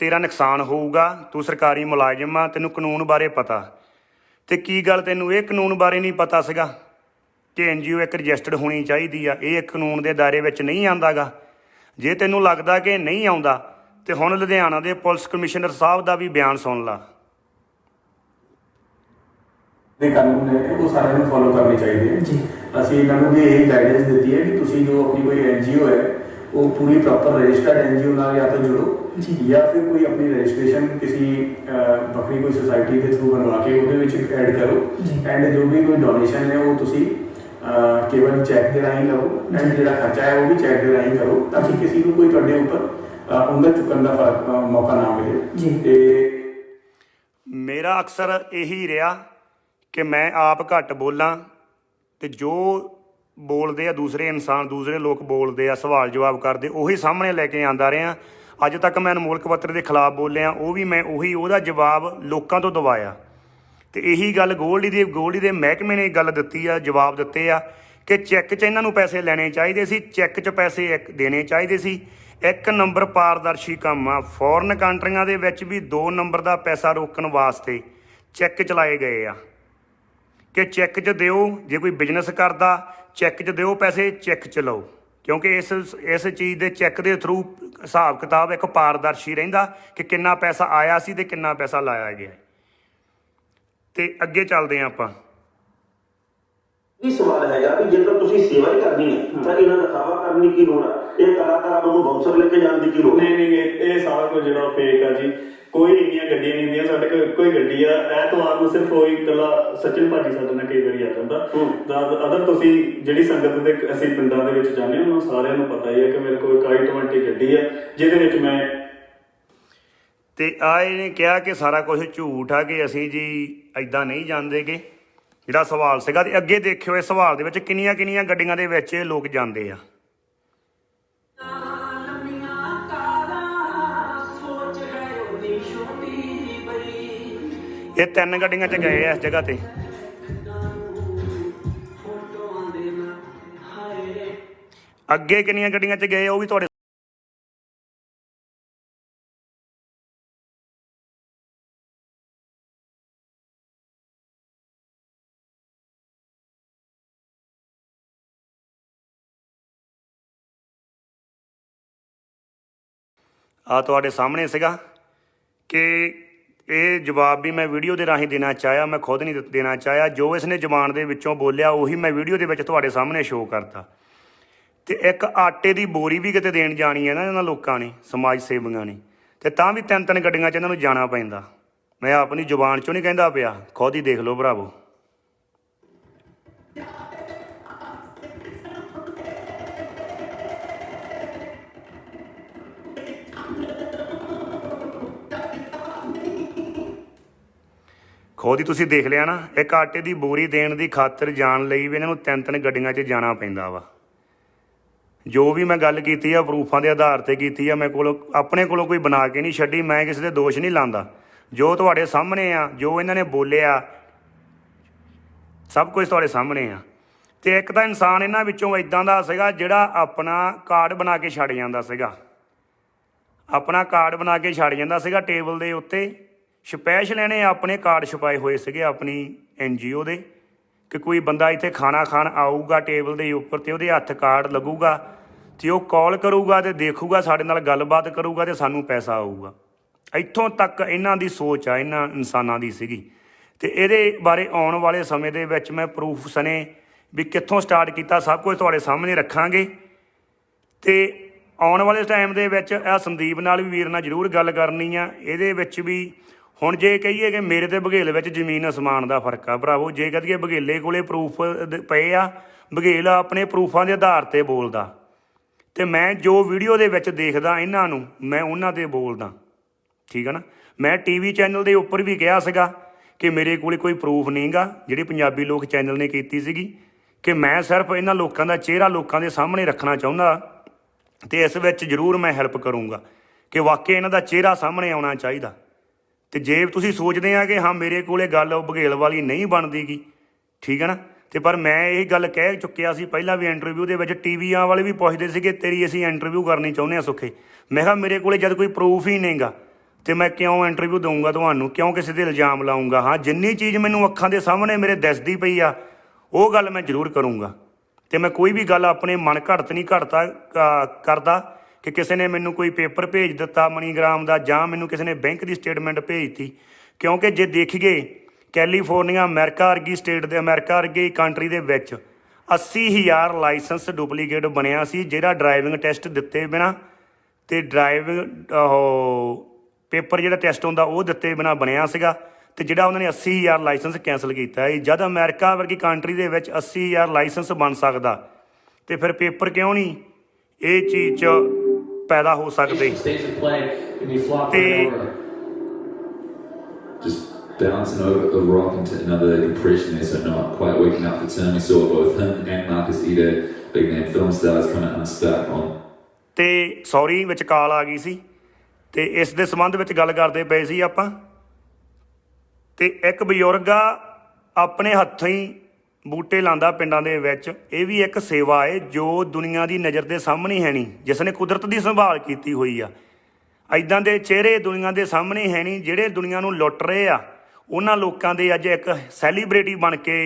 ਤੇਰਾ ਨੁਕਸਾਨ ਹੋਊਗਾ ਤੂੰ ਸਰਕਾਰੀ ਮੁਲਾਜ਼ਮ ਆ ਤੈਨੂੰ ਕਾਨੂੰਨ ਬਾਰੇ ਪਤਾ। ਤੇ ਕੀ ਗੱਲ ਤੈਨੂੰ ਇਹ ਕਾਨੂੰਨ ਬਾਰੇ ਨਹੀਂ ਪਤਾ ਸੀਗਾ ਕਿ ਐਨਜੀਓ ਇੱਕ ਰਜਿਸਟਰਡ ਹੋਣੀ ਚਾਹੀਦੀ ਆ? ਇਹ ਇੱਕ ਕਾਨੂੰਨ ਦੇ ਦਾਇਰੇ ਵਿੱਚ ਨਹੀਂ ਆਂਦਾਗਾ ਜੇ ਤੈਨੂੰ ਲੱਗਦਾ ਕਿ ਨਹੀਂ ਆਉਂਦਾ ਤੇ ਹੁਣ ਲੁਧਿਆਣਾ ਦੇ ਪੁਲਿਸ ਕਮਿਸ਼ਨਰ ਸਾਹਿਬ ਦਾ ਵੀ ਬਿਆਨ ਸੁਣ ਲਾ। ਦੇ ਕਾਨੂੰਨ ਨੇ ਉਹ ਸਾਰਿਆਂ ਨੂੰ ਫੋਲੋ ਕਰਨੇ ਚਾਹੀਦੇ ਹੈ ਜੀ। ਅਸੀਂ ਇਹਨਾਂ ਨੂੰ ਵੀ ਇਹ ਗਾਈਡੈਂਸ ਦਿੱਤੀ ਹੈ ਕਿ ਤੁਸੀਂ ਜੋ ਆਪਣੀ ਕੋਈ ਐਨਜੀਓ ਹੈ ਉਹ ਪੂਰੀ ਪ੍ਰੋਪਰ ਰਜਿਸਟਰਡ ਐਨਜੀਓ ਨਾਲ ਜਾਂ ਤਾਂ ਜੁੜੋ ਜੀ। ਜਾਂ ਫਿਰ ਕੋਈ ਆਪਣੀ ਰਜਿਸਟ੍ਰੇਸ਼ਨ ਕਿਸੇ ਵੱਖਰੀ ਕੋਈ ਸੁਸਾਇਟੀ ਦੇ ਥਰੂ ਬਣਵਾ ਕੇ ਉਹਦੇ ਵਿੱਚ ਐਡ ਕਰੋ। ਐਂਡ ਜੋ ਵੀ ਕੋਈ ਡੋਨੇਸ਼ਨ ਹੈ ਉਹ ਤੁਸੀਂ ਕੇਵਲ ਚੈੱਕ ਦੇ ਰਾਹੀਂ ਲਓ। ਐਂਡ ਜਿਹੜਾ ਖਰਚਾ ਹੈ ਉਹ ਵੀ ਚੈੱਕ ਦੇ ਰਾਹੀਂ ਕਰੋ। ਤਾਂ ਕਿ ਕਿਸੇ ਨੂੰ ਕੋਈ ਤੁਹਾਡੇ ਉੱਪਰ ਉਂਗਲ ਚੁੱਕਣ ਦਾ ਮੌਕਾ ਨਾ ਮਿਲੇ। ਜੀ। ਤੇ ਮੇਰਾ ਅਕਸਰ ਇਹੀ ਰਿਹਾ ਕਿ ਮੈਂ ਆਪ ਘੱਟ ਬੋਲਾਂ ਤੇ ਜੋ ਬੋਲਦੇ ਆ ਦੂਸਰੇ ਇਨਸਾਨ ਦੂਸਰੇ ਲੋਕ ਬੋਲਦੇ ਆ ਸਵਾਲ ਜਵਾਬ ਕਰਦੇ ਉਹੀ ਸਾਹਮਣੇ ਲੈ ਕੇ ਆਂਦਾ ਰਿਹਾ। ਅੱਜ ਤੱਕ ਮੈਂ ਅਨਮੋਲ ਕਵੱਤਰ ਦੇ ਖਿਲਾਫ ਬੋਲਿਆ ਉਹ ਵੀ ਮੈਂ ਉਹੀ ਉਹਦਾ ਜਵਾਬ ਲੋਕਾਂ ਤੋਂ ਦਵਾਇਆ। ਤੇ ਇਹੀ ਗੱਲ ਗੋਲਡੀ ਦੇ ਗੋਲਡੀ ਦੇ ਮਹਿਕਮੇ ਨੇ ਗੱਲ ਦਿੱਤੀ ਆ ਜਵਾਬ ਦਿੱਤੇ ਆ ਕਿ ਚੈੱਕ 'ਚ ਇਹਨਾਂ ਨੂੰ ਪੈਸੇ ਲੈਣੇ ਚਾਹੀਦੇ ਸੀ ਚੈੱਕ 'ਚ ਪੈਸੇ ਦੇਣੇ ਚਾਹੀਦੇ ਸੀ। ਇੱਕ ਨੰਬਰ ਪਾਰਦਰਸ਼ੀ ਕੰਮ ਆ। ਫੋਰਨ ਕੰਟਰੀਆਂ ਦੇ ਵਿੱਚ ਵੀ ਦੋ ਨੰਬਰ ਦਾ ਪੈਸਾ ਰੋਕਣ ਵਾਸਤੇ ਚੈੱਕ ਚਲਾਏ ਗਏ ਆ। ਕਿ ਚੈੱਕ 'ਚ ਦਿਓ, ਜੇ ਕੋਈ ਬਿਜ਼ਨਸ ਕਰਦਾ, ਚੈੱਕ 'ਚ ਦਿਓ ਪੈਸੇ, ਚੈੱਕ 'ਚ ਲਓ। ਕਿਉਂਕਿ ਇਸ ਇਸ ਚੀਜ਼ ਦੇ ਚੈੱਕ ਦੇ ਥਰੂ ਹਿਸਾਬ ਕਿਤਾਬ ਇੱਕ ਪਾਰਦਰਸ਼ੀ ਰਹਿੰਦਾ ਕਿ ਕਿੰਨਾ ਪੈਸਾ ਆਇਆ ਸੀ ਤੇ ਕਿੰਨਾ ਪੈਸਾ ਲਾਇਆ ਗਿਆ। ਤੇ ਅੱਗੇ ਚੱਲਦੇ ਹਾਂ ਆਪਾਂ। ਇਹ ਸਵਾਲ ਹੈਗਾ ਵੀ ਜੇਕਰ ਤੁਸੀਂ ਸੇਵਾ ਹੀ ਕਰਨੀ ਹੈ ਤਾਂ ਇਹਨਾਂ ਦਾ ਦਾਵਾ ਕਰਨ ਕੀ ਲੋੜ ਹੈ ਇਹ ਕਲਾਕਾਰਾਂ ਨੂੰ ਬਾਉਂਸਰ ਲੈ ਕੇ ਜਾਣ ਦੀ ਕੀ ਲੋੜ ਨਹੀਂ ਨਹੀਂ ਇਹ ਸਾਰਾ ਕੁਝ ਜਿਹੜਾ ਫੇਕ ਆ ਜੀ। ਕੋਈ ਇੰਨੀਆਂ ਗੱਡੀਆਂ ਨਹੀਂ ਹੁੰਦੀਆਂ ਸਾਡੇ ਕੋਲ ਕੋਈ ਗੱਡੀ ਆ। ਐਤਵਾਰ ਨੂੰ ਸਿਰਫ ਉਹੀ ਇਕੱਲਾ ਸਚਿਨ ਭਾਜੀ ਸਾਡੇ ਨਾਲ ਕਈ ਵਾਰੀ ਆ ਜਾਂਦਾ। ਤਾਂ ਅਦਰ ਤੁਸੀਂ ਜਿਹੜੀ ਸੰਗਤ ਦੇ ਅਸੀਂ ਪਿੰਡਾਂ ਦੇ ਵਿੱਚ ਜਾਂਦੇ ਹਾਂ ਉਹਨਾਂ ਸਾਰਿਆਂ ਨੂੰ ਪਤਾ ਹੀ ਹੈ ਕਿ ਮੇਰੇ ਕੋਲ ਇੱਕ i20 ਗੱਡੀ ਆ ਜਿਹਦੇ ਵਿੱਚ ਮੈਂ ਤੇ ਆ ਇਹਨੇ ਕਿਹਾ ਕਿ ਸਾਰਾ ਕੁਝ ਝੂਠ ਆ ਕਿ ਅਸੀਂ ਜੀ ਐਦਾਂ ਨਹੀਂ ਜਾਂਦੇਗੇ। ਜਿਹੜਾ ਸਵਾਲ ਸੀਗਾ ਤੇ ਅੱਗੇ ਦੇਖਿਓ ਇਸ ਸਵਾਲ ਦੇ ਵਿੱਚ ਕਿੰਨੀਆਂ ਕਿੰਨੀਆਂ ਗੱਡੀਆਂ ਦੇ ਵਿੱਚ ਇਹ ਲੋਕ ਜਾਂਦੇ ਆ। ਇਹ ਤਿੰਨ ਗੱਡੀਆਂ 'ਚ ਗਏ ਆ ਇਸ ਜਗ੍ਹਾ ਤੇ। ਅੱਗੇ ਕਿੰਨੀਆਂ ਗੱਡੀਆਂ 'ਚ ਗਏ ਉਹ ਵੀ ਤੁਹਾਡੇ ਆ ਤੁਹਾਡੇ ਸਾਹਮਣੇ ਸੀਗਾ ਕਿ ਇਹ ਜਵਾਬ ਵੀ ਮੈਂ ਵੀਡੀਓ ਦੇ ਰਾਹੀਂ ਦੇਣਾ ਚਾਹਿਆ, ਮੈਂ ਖੁਦ ਨਹੀਂ ਦੇਣਾ ਚਾਹਿਆ। ਜੋ ਇਸ ਨੇ ਜ਼ਬਾਨ ਦੇ ਵਿੱਚੋਂ ਬੋਲਿਆ, ਉਹੀ ਮੈਂ ਵੀਡੀਓ ਦੇ ਵਿੱਚ ਤੁਹਾਡੇ ਸਾਹਮਣੇ ਸ਼ੋਅ ਕਰਤਾ। ਤੇ ਇੱਕ ਆਟੇ ਦੀ ਬੋਰੀ ਵੀ ਕਿਤੇ ਦੇਣ ਜਾਣੀ ਹੈ ਨਾ ਇਹਨਾਂ ਲੋਕਾਂ ਨੇ, ਸਮਾਜ ਸੇਵੀਆਂ ਨੇ। ਤੇ ਤਾਂ ਵੀ ਤਿੰਨ ਤਿੰਨ ਗੱਡੀਆਂ 'ਚ ਇਹਨਾਂ ਨੂੰ ਜਾਣਾ ਪੈਂਦਾ। ਮੈਂ ਆਪਣੀ ਜ਼ੁਬਾਨ 'ਚੋਂ ਨਹੀਂ ਕਹਿੰਦਾ ਪਿਆ। ਖੁਦ ਹੀ ਦੇਖ ਲਓ ਭਰਾਵੋ। ਖੁਦ ਹੀ ਤੁਸੀਂ ਦੇਖ ਲਿਆ ਨਾ, ਇੱਕ ਆਟੇ ਦੀ ਬੋਰੀ ਦੇਣ ਦੀ ਖਾਤਰ ਜਾਣ ਲਈ ਵੀ ਇਹਨਾਂ ਨੂੰ ਤਿੰਨ ਤਿੰਨ ਗੱਡੀਆਂ 'ਚ ਜਾਣਾ ਪੈਂਦਾ ਵਾ। ਜੋ ਵੀ ਮੈਂ ਗੱਲ ਕੀਤੀ ਆ, ਪ੍ਰੂਫਾਂ ਦੇ ਆਧਾਰ ਤੇ ਕੀਤੀ ਆ ਮੈਂ ਕੋਲੋਂ, ਆਪਣੇ ਕੋਲੋਂ ਕੋਈ ਬਣਾ ਕੇ ਨਹੀਂ ਛੱਡੀ, ਮੈਂ ਕਿਸੇ ਦੇ ਦੋਸ਼ ਨਹੀਂ ਲਾਉਂਦਾ ਜੋ ਤੁਹਾਡੇ ਸਾਹਮਣੇ ਆ, ਜੋ ਇਹਨਾਂ ਨੇ ਬੋਲਿਆ, ਸਭ ਕੁਝ ਤੁਹਾਡੇ ਸਾਹਮਣੇ ਆ। ਤੇ ਇੱਕ ਤਾਂ ਇਨਸਾਨ ਇਹਨਾਂ ਵਿੱਚੋਂ ਇਦਾਂ ਦਾ ਸੀਗਾ ਜਿਹੜਾ ਆਪਣਾ ਕਾਰਡ ਬਣਾ ਕੇ ਛੱਡ ਜਾਂਦਾ ਸੀਗਾ। ਆਪਣਾ ਕਾਰਡ ਬਣਾ ਕੇ ਛੱਡ ਜਾਂਦਾ ਸੀਗਾ ਟੇਬਲ ਦੇ ਉੱਤੇ। ਸਪੈਸ਼ਲ ਇਹਨੇ ਆਪਣੇ ਕਾਰਡ ਛਪਾਏ ਹੋਏ ਸੀਗੇ ਆਪਣੀ ਐਨਜੀਓ ਦੇ, ਕਿ ਕੋਈ ਬੰਦਾ ਇੱਥੇ ਖਾਣਾ ਖਾਣ ਆਊਗਾ ਟੇਬਲ ਦੇ ਉੱਪਰ ਤੇ ਉਹਦੇ ਹੱਥ ਕਾਰਡ ਲੱਗੂਗਾ ਤੇ ਉਹ ਕਾਲ ਕਰੂਗਾ ਤੇ ਦੇਖੂਗਾ, ਸਾਡੇ ਨਾਲ ਗੱਲਬਾਤ ਕਰੂਗਾ ਤੇ ਸਾਨੂੰ ਪੈਸਾ ਆਊਗਾ। ਇੱਥੋਂ ਤੱਕ ਇਹਨਾਂ ਦੀ ਸੋਚ ਆ, ਇਹਨਾਂ ਇਨਸਾਨਾਂ ਦੀ ਸੀਗੀ। ਤੇ ਇਹਦੇ ਬਾਰੇ ਆਉਣ ਵਾਲੇ ਸਮੇਂ ਦੇ ਵਿੱਚ ਮੈਂ ਪ੍ਰੂਫ ਸਨੇ ਵੀ ਕਿੱਥੋਂ ਸਟਾਰਟ ਕੀਤਾ, ਸਭ ਕੁਝ ਤੁਹਾਡੇ ਸਾਹਮਣੇ ਰੱਖਾਂਗੇ। ਤੇ ਆਉਣ ਵਾਲੇ ਟਾਈਮ ਦੇ ਵਿੱਚ ਇਹ ਸੰਦੀਪ ਨਾਲ ਵੀ ਵੀਰ ਨਾਲ ਜ਼ਰੂਰ ਗੱਲ ਕਰਨੀ ਆ, ਇਹਦੇ ਵਿੱਚ ਵੀ ਹੁਣ ਜੇ ਕਹੀਏ ਕਿ ਮੇਰੇ ਤੇ ਬਘੇਲ ਵਿੱਚ ਜ਼ਮੀਨ ਅਸਮਾਨ ਦਾ ਫ਼ਰਕ ਆ ਭਰਾਵੋ, ਜੇ ਕਹੀਏ ਬਘੇਲੇ ਕੋਲੇ ਪ੍ਰੂਫ ਪਏ ਆ, ਬਘੇਲ ਆਪਣੇ ਪ੍ਰੂਫਾਂ ਦੇ ਆਧਾਰ ਤੇ ਬੋਲਦਾ। ਤੇ ਮੈਂ ਜੋ ਵੀਡੀਓ ਦੇ ਵਿੱਚ ਦੇਖਦਾ ਇਹਨਾਂ ਨੂੰ, ਮੈਂ ਉਹਨਾਂ ਤੇ ਬੋਲਦਾ। ਠੀਕ ਹੈ ਨਾ? ਮੈਂ ਟੀਵੀ ਚੈਨਲ ਦੇ ਉੱਪਰ ਵੀ ਕਿਹਾ ਸੀਗਾ ਕਿ ਮੇਰੇ ਕੋਲੇ ਕੋਈ ਪ੍ਰੂਫ ਨਹੀਂਗਾ, ਜਿਹੜੀ ਪੰਜਾਬੀ ਲੋਕ ਚੈਨਲ ਨੇ ਕੀਤੀ ਸੀਗੀ, ਕਿ ਮੈਂ ਸਿਰਫ ਇਹਨਾਂ ਲੋਕਾਂ ਦਾ ਚਿਹਰਾ ਲੋਕਾਂ ਦੇ ਸਾਹਮਣੇ ਰੱਖਣਾ ਚਾਹੁੰਦਾ ਤੇ ਇਸ ਵਿੱਚ ਜ਼ਰੂਰ ਮੈਂ ਹੈਲਪ ਕਰੂੰਗਾ, ਕਿ ਵਾਕਿਆ ਇਹਨਾਂ ਦਾ ਚਿਹਰਾ ਸਾਹਮਣੇ ਆਉਣਾ ਚਾਹੀਦਾ। ਤੇ ਜੇ ਤੁਸੀਂ ਸੋਚਦੇ ਆ ਕਿ ਹਾਂ, ਮੇਰੇ ਕੋਲੇ ਗੱਲ ਉਹ ਬਘੇਲ ਵਾਲੀ ਨਹੀਂ ਬਣਦੀਗੀ, ਠੀਕ ਹੈ ਨਾ? ਤੇ ਪਰ ਮੈਂ ਇਹ ਗੱਲ ਕਹਿ ਚੁੱਕਿਆ ਸੀ, ਪਹਿਲਾਂ ਵੀ ਇੰਟਰਵਿਊ ਦੇ ਵਿੱਚ ਟੀਵੀਆਂ ਵਾਲੇ ਵੀ ਪੁੱਛਦੇ ਸੀਗੇ, ਤੇਰੀ ਅਸੀਂ ਇੰਟਰਵਿਊ ਕਰਨੀ ਚਾਹੁੰਦੇ ਆ ਸੁੱਖੇ। ਮੈਂ ਕਿਹਾ, ਮੇਰੇ ਕੋਲੇ ਜਦ ਕੋਈ ਪ੍ਰੂਫ ਹੀ ਨਹੀਂਗਾ ਤੇ ਮੈਂ ਕਿਉਂ ਇੰਟਰਵਿਊ ਦਊਂਗਾ ਤੁਹਾਨੂੰ? ਕਿਉਂ ਕਿਸੇ ਤੇ ਇਲਜ਼ਾਮ ਲਾਉਂਗਾ ਹਾਂ, ਜਿੰਨੀ ਚੀਜ਼ ਮੈਨੂੰ ਅੱਖਾਂ ਦੇ ਸਾਹਮਣੇ ਮੇਰੇ ਦਿਸਦੀ ਪਈ ਆ, ਉਹ ਗੱਲ ਮੈਂ ਜ਼ਰੂਰ ਕਰੂੰਗਾ। ਤੇ ਮੈਂ ਕੋਈ ਵੀ ਗੱਲ ਆਪਣੇ ਮਨ ਘੜਤ ਨਹੀਂ ਘੜਤਾ ਕ- ਕਰਦਾ ਕਿ ਕਿਸੇ ਨੇ ਮੈਨੂੰ ਕੋਈ ਪੇਪਰ ਭੇਜ ਦਿੱਤਾ, ਮਨੀਗ੍ਰਾਮ ਦਾ, ਜਾਂ ਮੈਨੂੰ ਕਿਸੇ ਨੇ ਬੈਂਕ ਦੀ ਸਟੇਟਮੈਂਟ ਭੇਜਤੀ ਕਿਉਂਕਿ ਜੇ ਦੇਖੀਏ ਕੈਲੀਫੋਰਨੀਆ ਅਮਰੀਕਾ ਵਰਗੀ ਸਟੇਟ ਦੇ, ਅਮਰੀਕਾ ਵਰਗੀ ਕੰਟਰੀ ਦੇ ਵਿੱਚ 80000 ਲਾਇਸੈਂਸ ਡੁਪਲੀਕੇਟ ਬਣਿਆ ਸੀ, ਜਿਹੜਾ ਡਰਾਈਵਿੰਗ ਟੈਸਟ ਦਿੱਤੇ ਬਿਨਾ ਤੇ ਡਰਾਈਵਿੰਗ ਉਹ ਪੇਪਰ ਜਿਹੜਾ ਟੈਸਟ ਹੁੰਦਾ, ਉਹ ਦਿੱਤੇ ਬਿਨਾ ਬਣਿਆ ਸੀਗਾ। ਤੇ ਜਿਹੜਾ ਉਹਨਾਂ ਨੇ 80000 ਲਾਇਸੈਂਸ ਕੈਨਸਲ ਕੀਤਾ ਹੈ ਜਦ ਅਮਰੀਕਾ ਵਰਗੀ ਕੰਟਰੀ ਦੇ ਵਿੱਚ 80000 ਲਾਇਸੈਂਸ ਬਣ ਸਕਦਾ, ਤੇ ਫਿਰ ਪੇਪਰ ਕਿਉਂ ਨਹੀਂ? ਇਹ ਚੀਜ਼ ਚ ਪੈਦਾ ਹੋ ਸਕਦੇ States of play, and you flop They- right over. just bouncing over a rock into another impressionist are not quite waking up the term. We saw both him and Marcus Eder, big name film stars, come out unstuck on ਤੇ sorry ਵਿੱਚ call ਆ ਗਈ ਸੀ ਤੇ ਇਸ ਦੇ ਸੰਬੰਧ ਵਿੱਚ ਗੱਲ ਕਰਦੇ ਪਏ ਸੀ ਆਪਾਂ ਤੇ ਇੱਕ ਬਜ਼ੁਰਗ ਆ ਆਪਣੇ ਹੱਥੀਂ ਬੂਟੇ ਲਾਂਦਾ ਪਿੰਡਾਂ ਦੇ ਵਿੱਚ। ਇਹ ਵੀ ਇੱਕ ਸੇਵਾ ਹੈ ਜੋ ਦੁਨੀਆ ਦੀ ਨਜ਼ਰ ਦੇ ਸਾਹਮਣੇ ਹੈ ਨਹੀਂ, ਜਿਸ ਨੇ ਕੁਦਰਤ ਦੀ ਸੰਭਾਲ ਕੀਤੀ ਹੋਈ ਆ। ਐਦਾਂ ਦੇ ਚਿਹਰੇ ਦੁਨੀਆ ਦੇ ਸਾਹਮਣੇ ਹੈ ਨਹੀਂ, ਜਿਹੜੇ ਦੁਨੀਆ ਨੂੰ ਲੁੱਟ ਰਹੇ ਆ। ਉਹਨਾਂ ਲੋਕਾਂ ਦੇ ਅੱਜ ਇੱਕ ਸੈਲੀਬ੍ਰਿਟੀ ਬਣ ਕੇ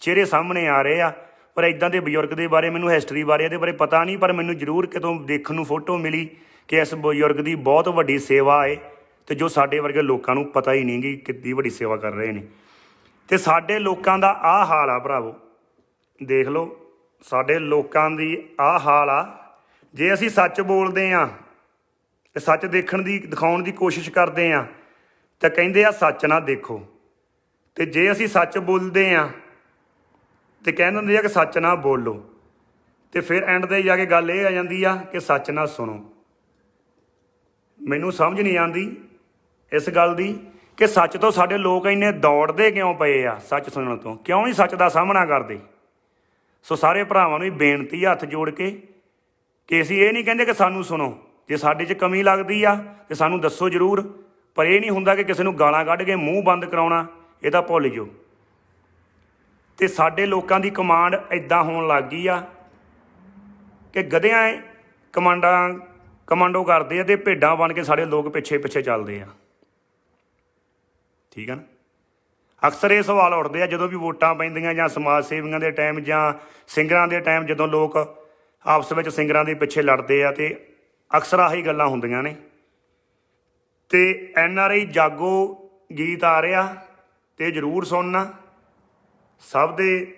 ਚਿਹਰੇ ਸਾਹਮਣੇ ਆ ਰਹੇ ਆ। ਪਰ ਐਦਾਂ ਦੇ ਬਜ਼ੁਰਗ ਦੇ ਬਾਰੇ ਮੈਨੂੰ ਹਿਸਟਰੀ ਬਾਰੇ, ਇਹਦੇ ਬਾਰੇ ਪਤਾ ਨਹੀਂ, ਪਰ ਮੈਨੂੰ ਜ਼ਰੂਰ ਕਿਤੋਂ ਦੇਖਣ ਨੂੰ ਫੋਟੋ ਮਿਲੀ ਕਿ ਇਸ ਬਜ਼ੁਰਗ ਦੀ ਬਹੁਤ ਵੱਡੀ ਸੇਵਾ ਹੈ ਤੇ ਜੋ ਸਾਡੇ ਵਰਗੇ ਲੋਕਾਂ ਨੂੰ ਪਤਾ ਹੀ ਨਹੀਂ ਕਿ ਕਿੰਨੀ ਵੱਡੀ ਸੇਵਾ ਕਰ ਰਹੇ ਨੇ। ਤੇ ਸਾਡੇ ਲੋਕਾਂ ਦਾ ਆਹ ਹਾਲ ਆ ਭਰਾਵੋ। ਦੇਖ ਲਓ, ਸਾਡੇ ਲੋਕਾਂ ਦੀ ਆਹ ਹਾਲ ਆ। ਜੇ ਅਸੀਂ ਸੱਚ ਬੋਲਦੇ ਆ ਤੇ ਸੱਚ ਦੇਖਣ ਦੀ, ਦਿਖਾਉਣ ਦੀ ਕੋਸ਼ਿਸ਼ ਕਰਦੇ ਆ, ਤਾਂ ਕਹਿੰਦੇ ਆ ਸੱਚ ਨਾ ਦੇਖੋ। ਤੇ ਜੇ ਅਸੀਂ ਸੱਚ ਬੋਲਦੇ ਆ ਤੇ ਕਹਿੰਦੇ ਹੁੰਦੇ ਆ ਕਿ ਸੱਚ ਨਾ ਬੋਲੋ, ਤੇ ਫਿਰ ਐਂਡ ਤੇ ਜਾ ਕੇ ਗੱਲ ਇਹ ਆ ਜਾਂਦੀ ਆ ਕਿ ਸੱਚ ਨਾ ਸੁਣੋ। ਮੈਨੂੰ ਸਮਝ ਨਹੀਂ ਆਉਂਦੀ ਇਸ ਗੱਲ ਦੀ। ਕਿ ਸੱਚ ਤੋਂ ਸਾਡੇ ਲੋਕ ਇੰਨੇ ਦੌੜਦੇ ਕਿਉਂ ਪਏ ਆ ਸੱਚ ਸੁਣਨ ਤੋਂ? ਕਿਉਂ ਨਹੀਂ ਸੱਚ ਦਾ ਸਾਹਮਣਾ ਕਰਦੇ? ਸੋ ਸਾਰੇ ਭਰਾਵਾਂ ਨੂੰ ਵੀ ਬੇਨਤੀ ਆ ਹੱਥ ਜੋੜ ਕੇ ਕਿ ਅਸੀਂ ਇਹ ਨਹੀਂ ਕਹਿੰਦੇ ਕਿ ਸਾਨੂੰ ਸੁਣੋ। ਜੇ ਸਾਡੇ 'ਚ ਕਮੀ ਲੱਗਦੀ ਆ, ਤੇ ਸਾਨੂੰ ਦੱਸੋ ਜ਼ਰੂਰ। ਪਰ ਇਹ ਨਹੀਂ ਹੁੰਦਾ ਕਿ ਕਿਸੇ ਨੂੰ ਗਾਲਾਂ ਕੱਢ ਕੇ ਮੂੰਹ ਬੰਦ ਕਰਾਉਣਾ, ਇਹ ਤਾਂ ਭੁੱਲ ਜਾਓ। ਤੇ ਸਾਡੇ ਲੋਕਾਂ ਦੀ ਕਮਾਂਡ ਐਦਾਂ ਹੋਣ ਲੱਗ ਗਈ ਆ ਕਿ ਗਧਿਆਂ, ਕਮਾਂਡਾਂ, ਕਮਾਂਡੋ ਕਰਦੇ ਆ ਤੇ ਭੇਡਾਂ ਬਣ ਕੇ ਸਾਡੇ ਲੋਕ ਪਿੱਛੇ ਪਿੱਛੇ ਚੱਲਦੇ ਆ। ਠੀਕ ਹੈ ਨਾ? ਅਕਸਰ ਇਹ ਸਵਾਲ ਉੱਠਦੇ ਆ ਜਦੋਂ ਵੀ ਵੋਟਾਂ ਪੈਂਦੀਆਂ ਜਾਂ ਸਮਾਜ ਸੇਵੀਆਂ ਦੇ ਟਾਈਮ ਜਾਂ ਸਿੰਗਰਾਂ ਦੇ ਟਾਈਮ ਜਦੋਂ ਲੋਕ ਆਪਸ ਵਿੱਚ ਸਿੰਗਰਾਂ ਦੇ ਪਿੱਛੇ ਲੜਦੇ ਆ ਤੇ ਅਕਸਰ ਆਹੀ ਗੱਲਾਂ ਹੁੰਦੀਆਂ ਨੇ। ਤੇ ਐਨ ਆਰ ਆਈ ਜਾਗੋ ਗੀਤ ਆ ਰਿਹਾ ਤੇ ਜਰੂਰ ਸੁਣਨਾ। ਸਭ ਦੇ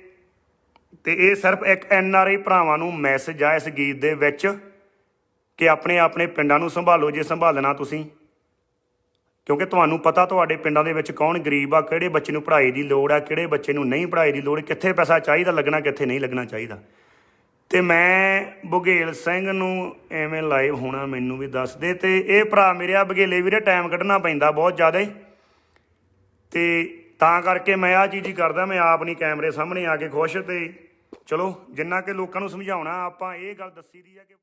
ਤੇ ਇਹ ਸਿਰਫ ਇੱਕ ਐਨ ਆਰ ਆਈ ਭਰਾਵਾਂ ਨੂੰ ਮੈਸੇਜ ਆ ਇਸ ਗੀਤ ਦੇ ਵਿੱਚ ਕਿ ਆਪਣੇ ਆਪਣੇ ਪਿੰਡਾਂ ਨੂੰ ਸੰਭਾਲੋ, ਜੇ ਸੰਭਾਲਣਾ ਤੁਸੀਂ। ਕਿਉਂਕਿ ਤੁਹਾਨੂੰ ਪਤਾ ਤੁਹਾਡੇ ਪਿੰਡਾਂ ਦੇ ਵਿੱਚ ਕੌਣ ਗਰੀਬ ਆ, ਕਿਹੜੇ ਬੱਚੇ ਨੂੰ ਪੜ੍ਹਾਈ ਦੀ ਲੋੜ ਆ, ਕਿਹੜੇ ਬੱਚੇ ਨੂੰ ਨਹੀਂ ਪੜ੍ਹਾਈ ਦੀ ਲੋੜ, ਕਿੱਥੇ ਪੈਸਾ ਚਾਹੀਦਾ, ਲੱਗਣਾ ਕਿੱਥੇ ਨਹੀਂ ਲੱਗਣਾ ਚਾਹੀਦਾ। ਤੇ ਮੈਂ ਬੁਗੇਲ ਸਿੰਘ ਨੂੰ ਐਵੇਂ ਲਾਈਵ ਹੋਣਾ ਮੈਨੂੰ ਵੀ ਦੱਸ ਦੇ, ਤੇ ਇਹ ਭਰਾ ਮੇਰੇ ਆ ਬਗੇਲੇ ਵੀਰੇ ਟਾਈਮ ਕੱਢਣਾ ਪੈਂਦਾ ਬਹੁਤ ਜ਼ਿਆਦਾ ਹੀ। ਤੇ ਤਾਂ ਕਰਕੇ ਮੈਂ ਆ ਚੀਜ਼ ਹੀ ਕਰਦਾ, ਮੈਂ ਆਪ ਨਹੀਂ ਕੈਮਰੇ ਸਾਹਮਣੇ ਆ ਕੇ ਖੁਸ਼, ਤੇ ਚਲੋ ਜਿੰਨਾ ਕਿ ਲੋਕਾਂ ਨੂੰ ਸਮਝਾਉਣਾ, ਆਪਾਂ ਇਹ ਗੱਲ ਦੱਸੀ ਦੀ ਆ ਕਿ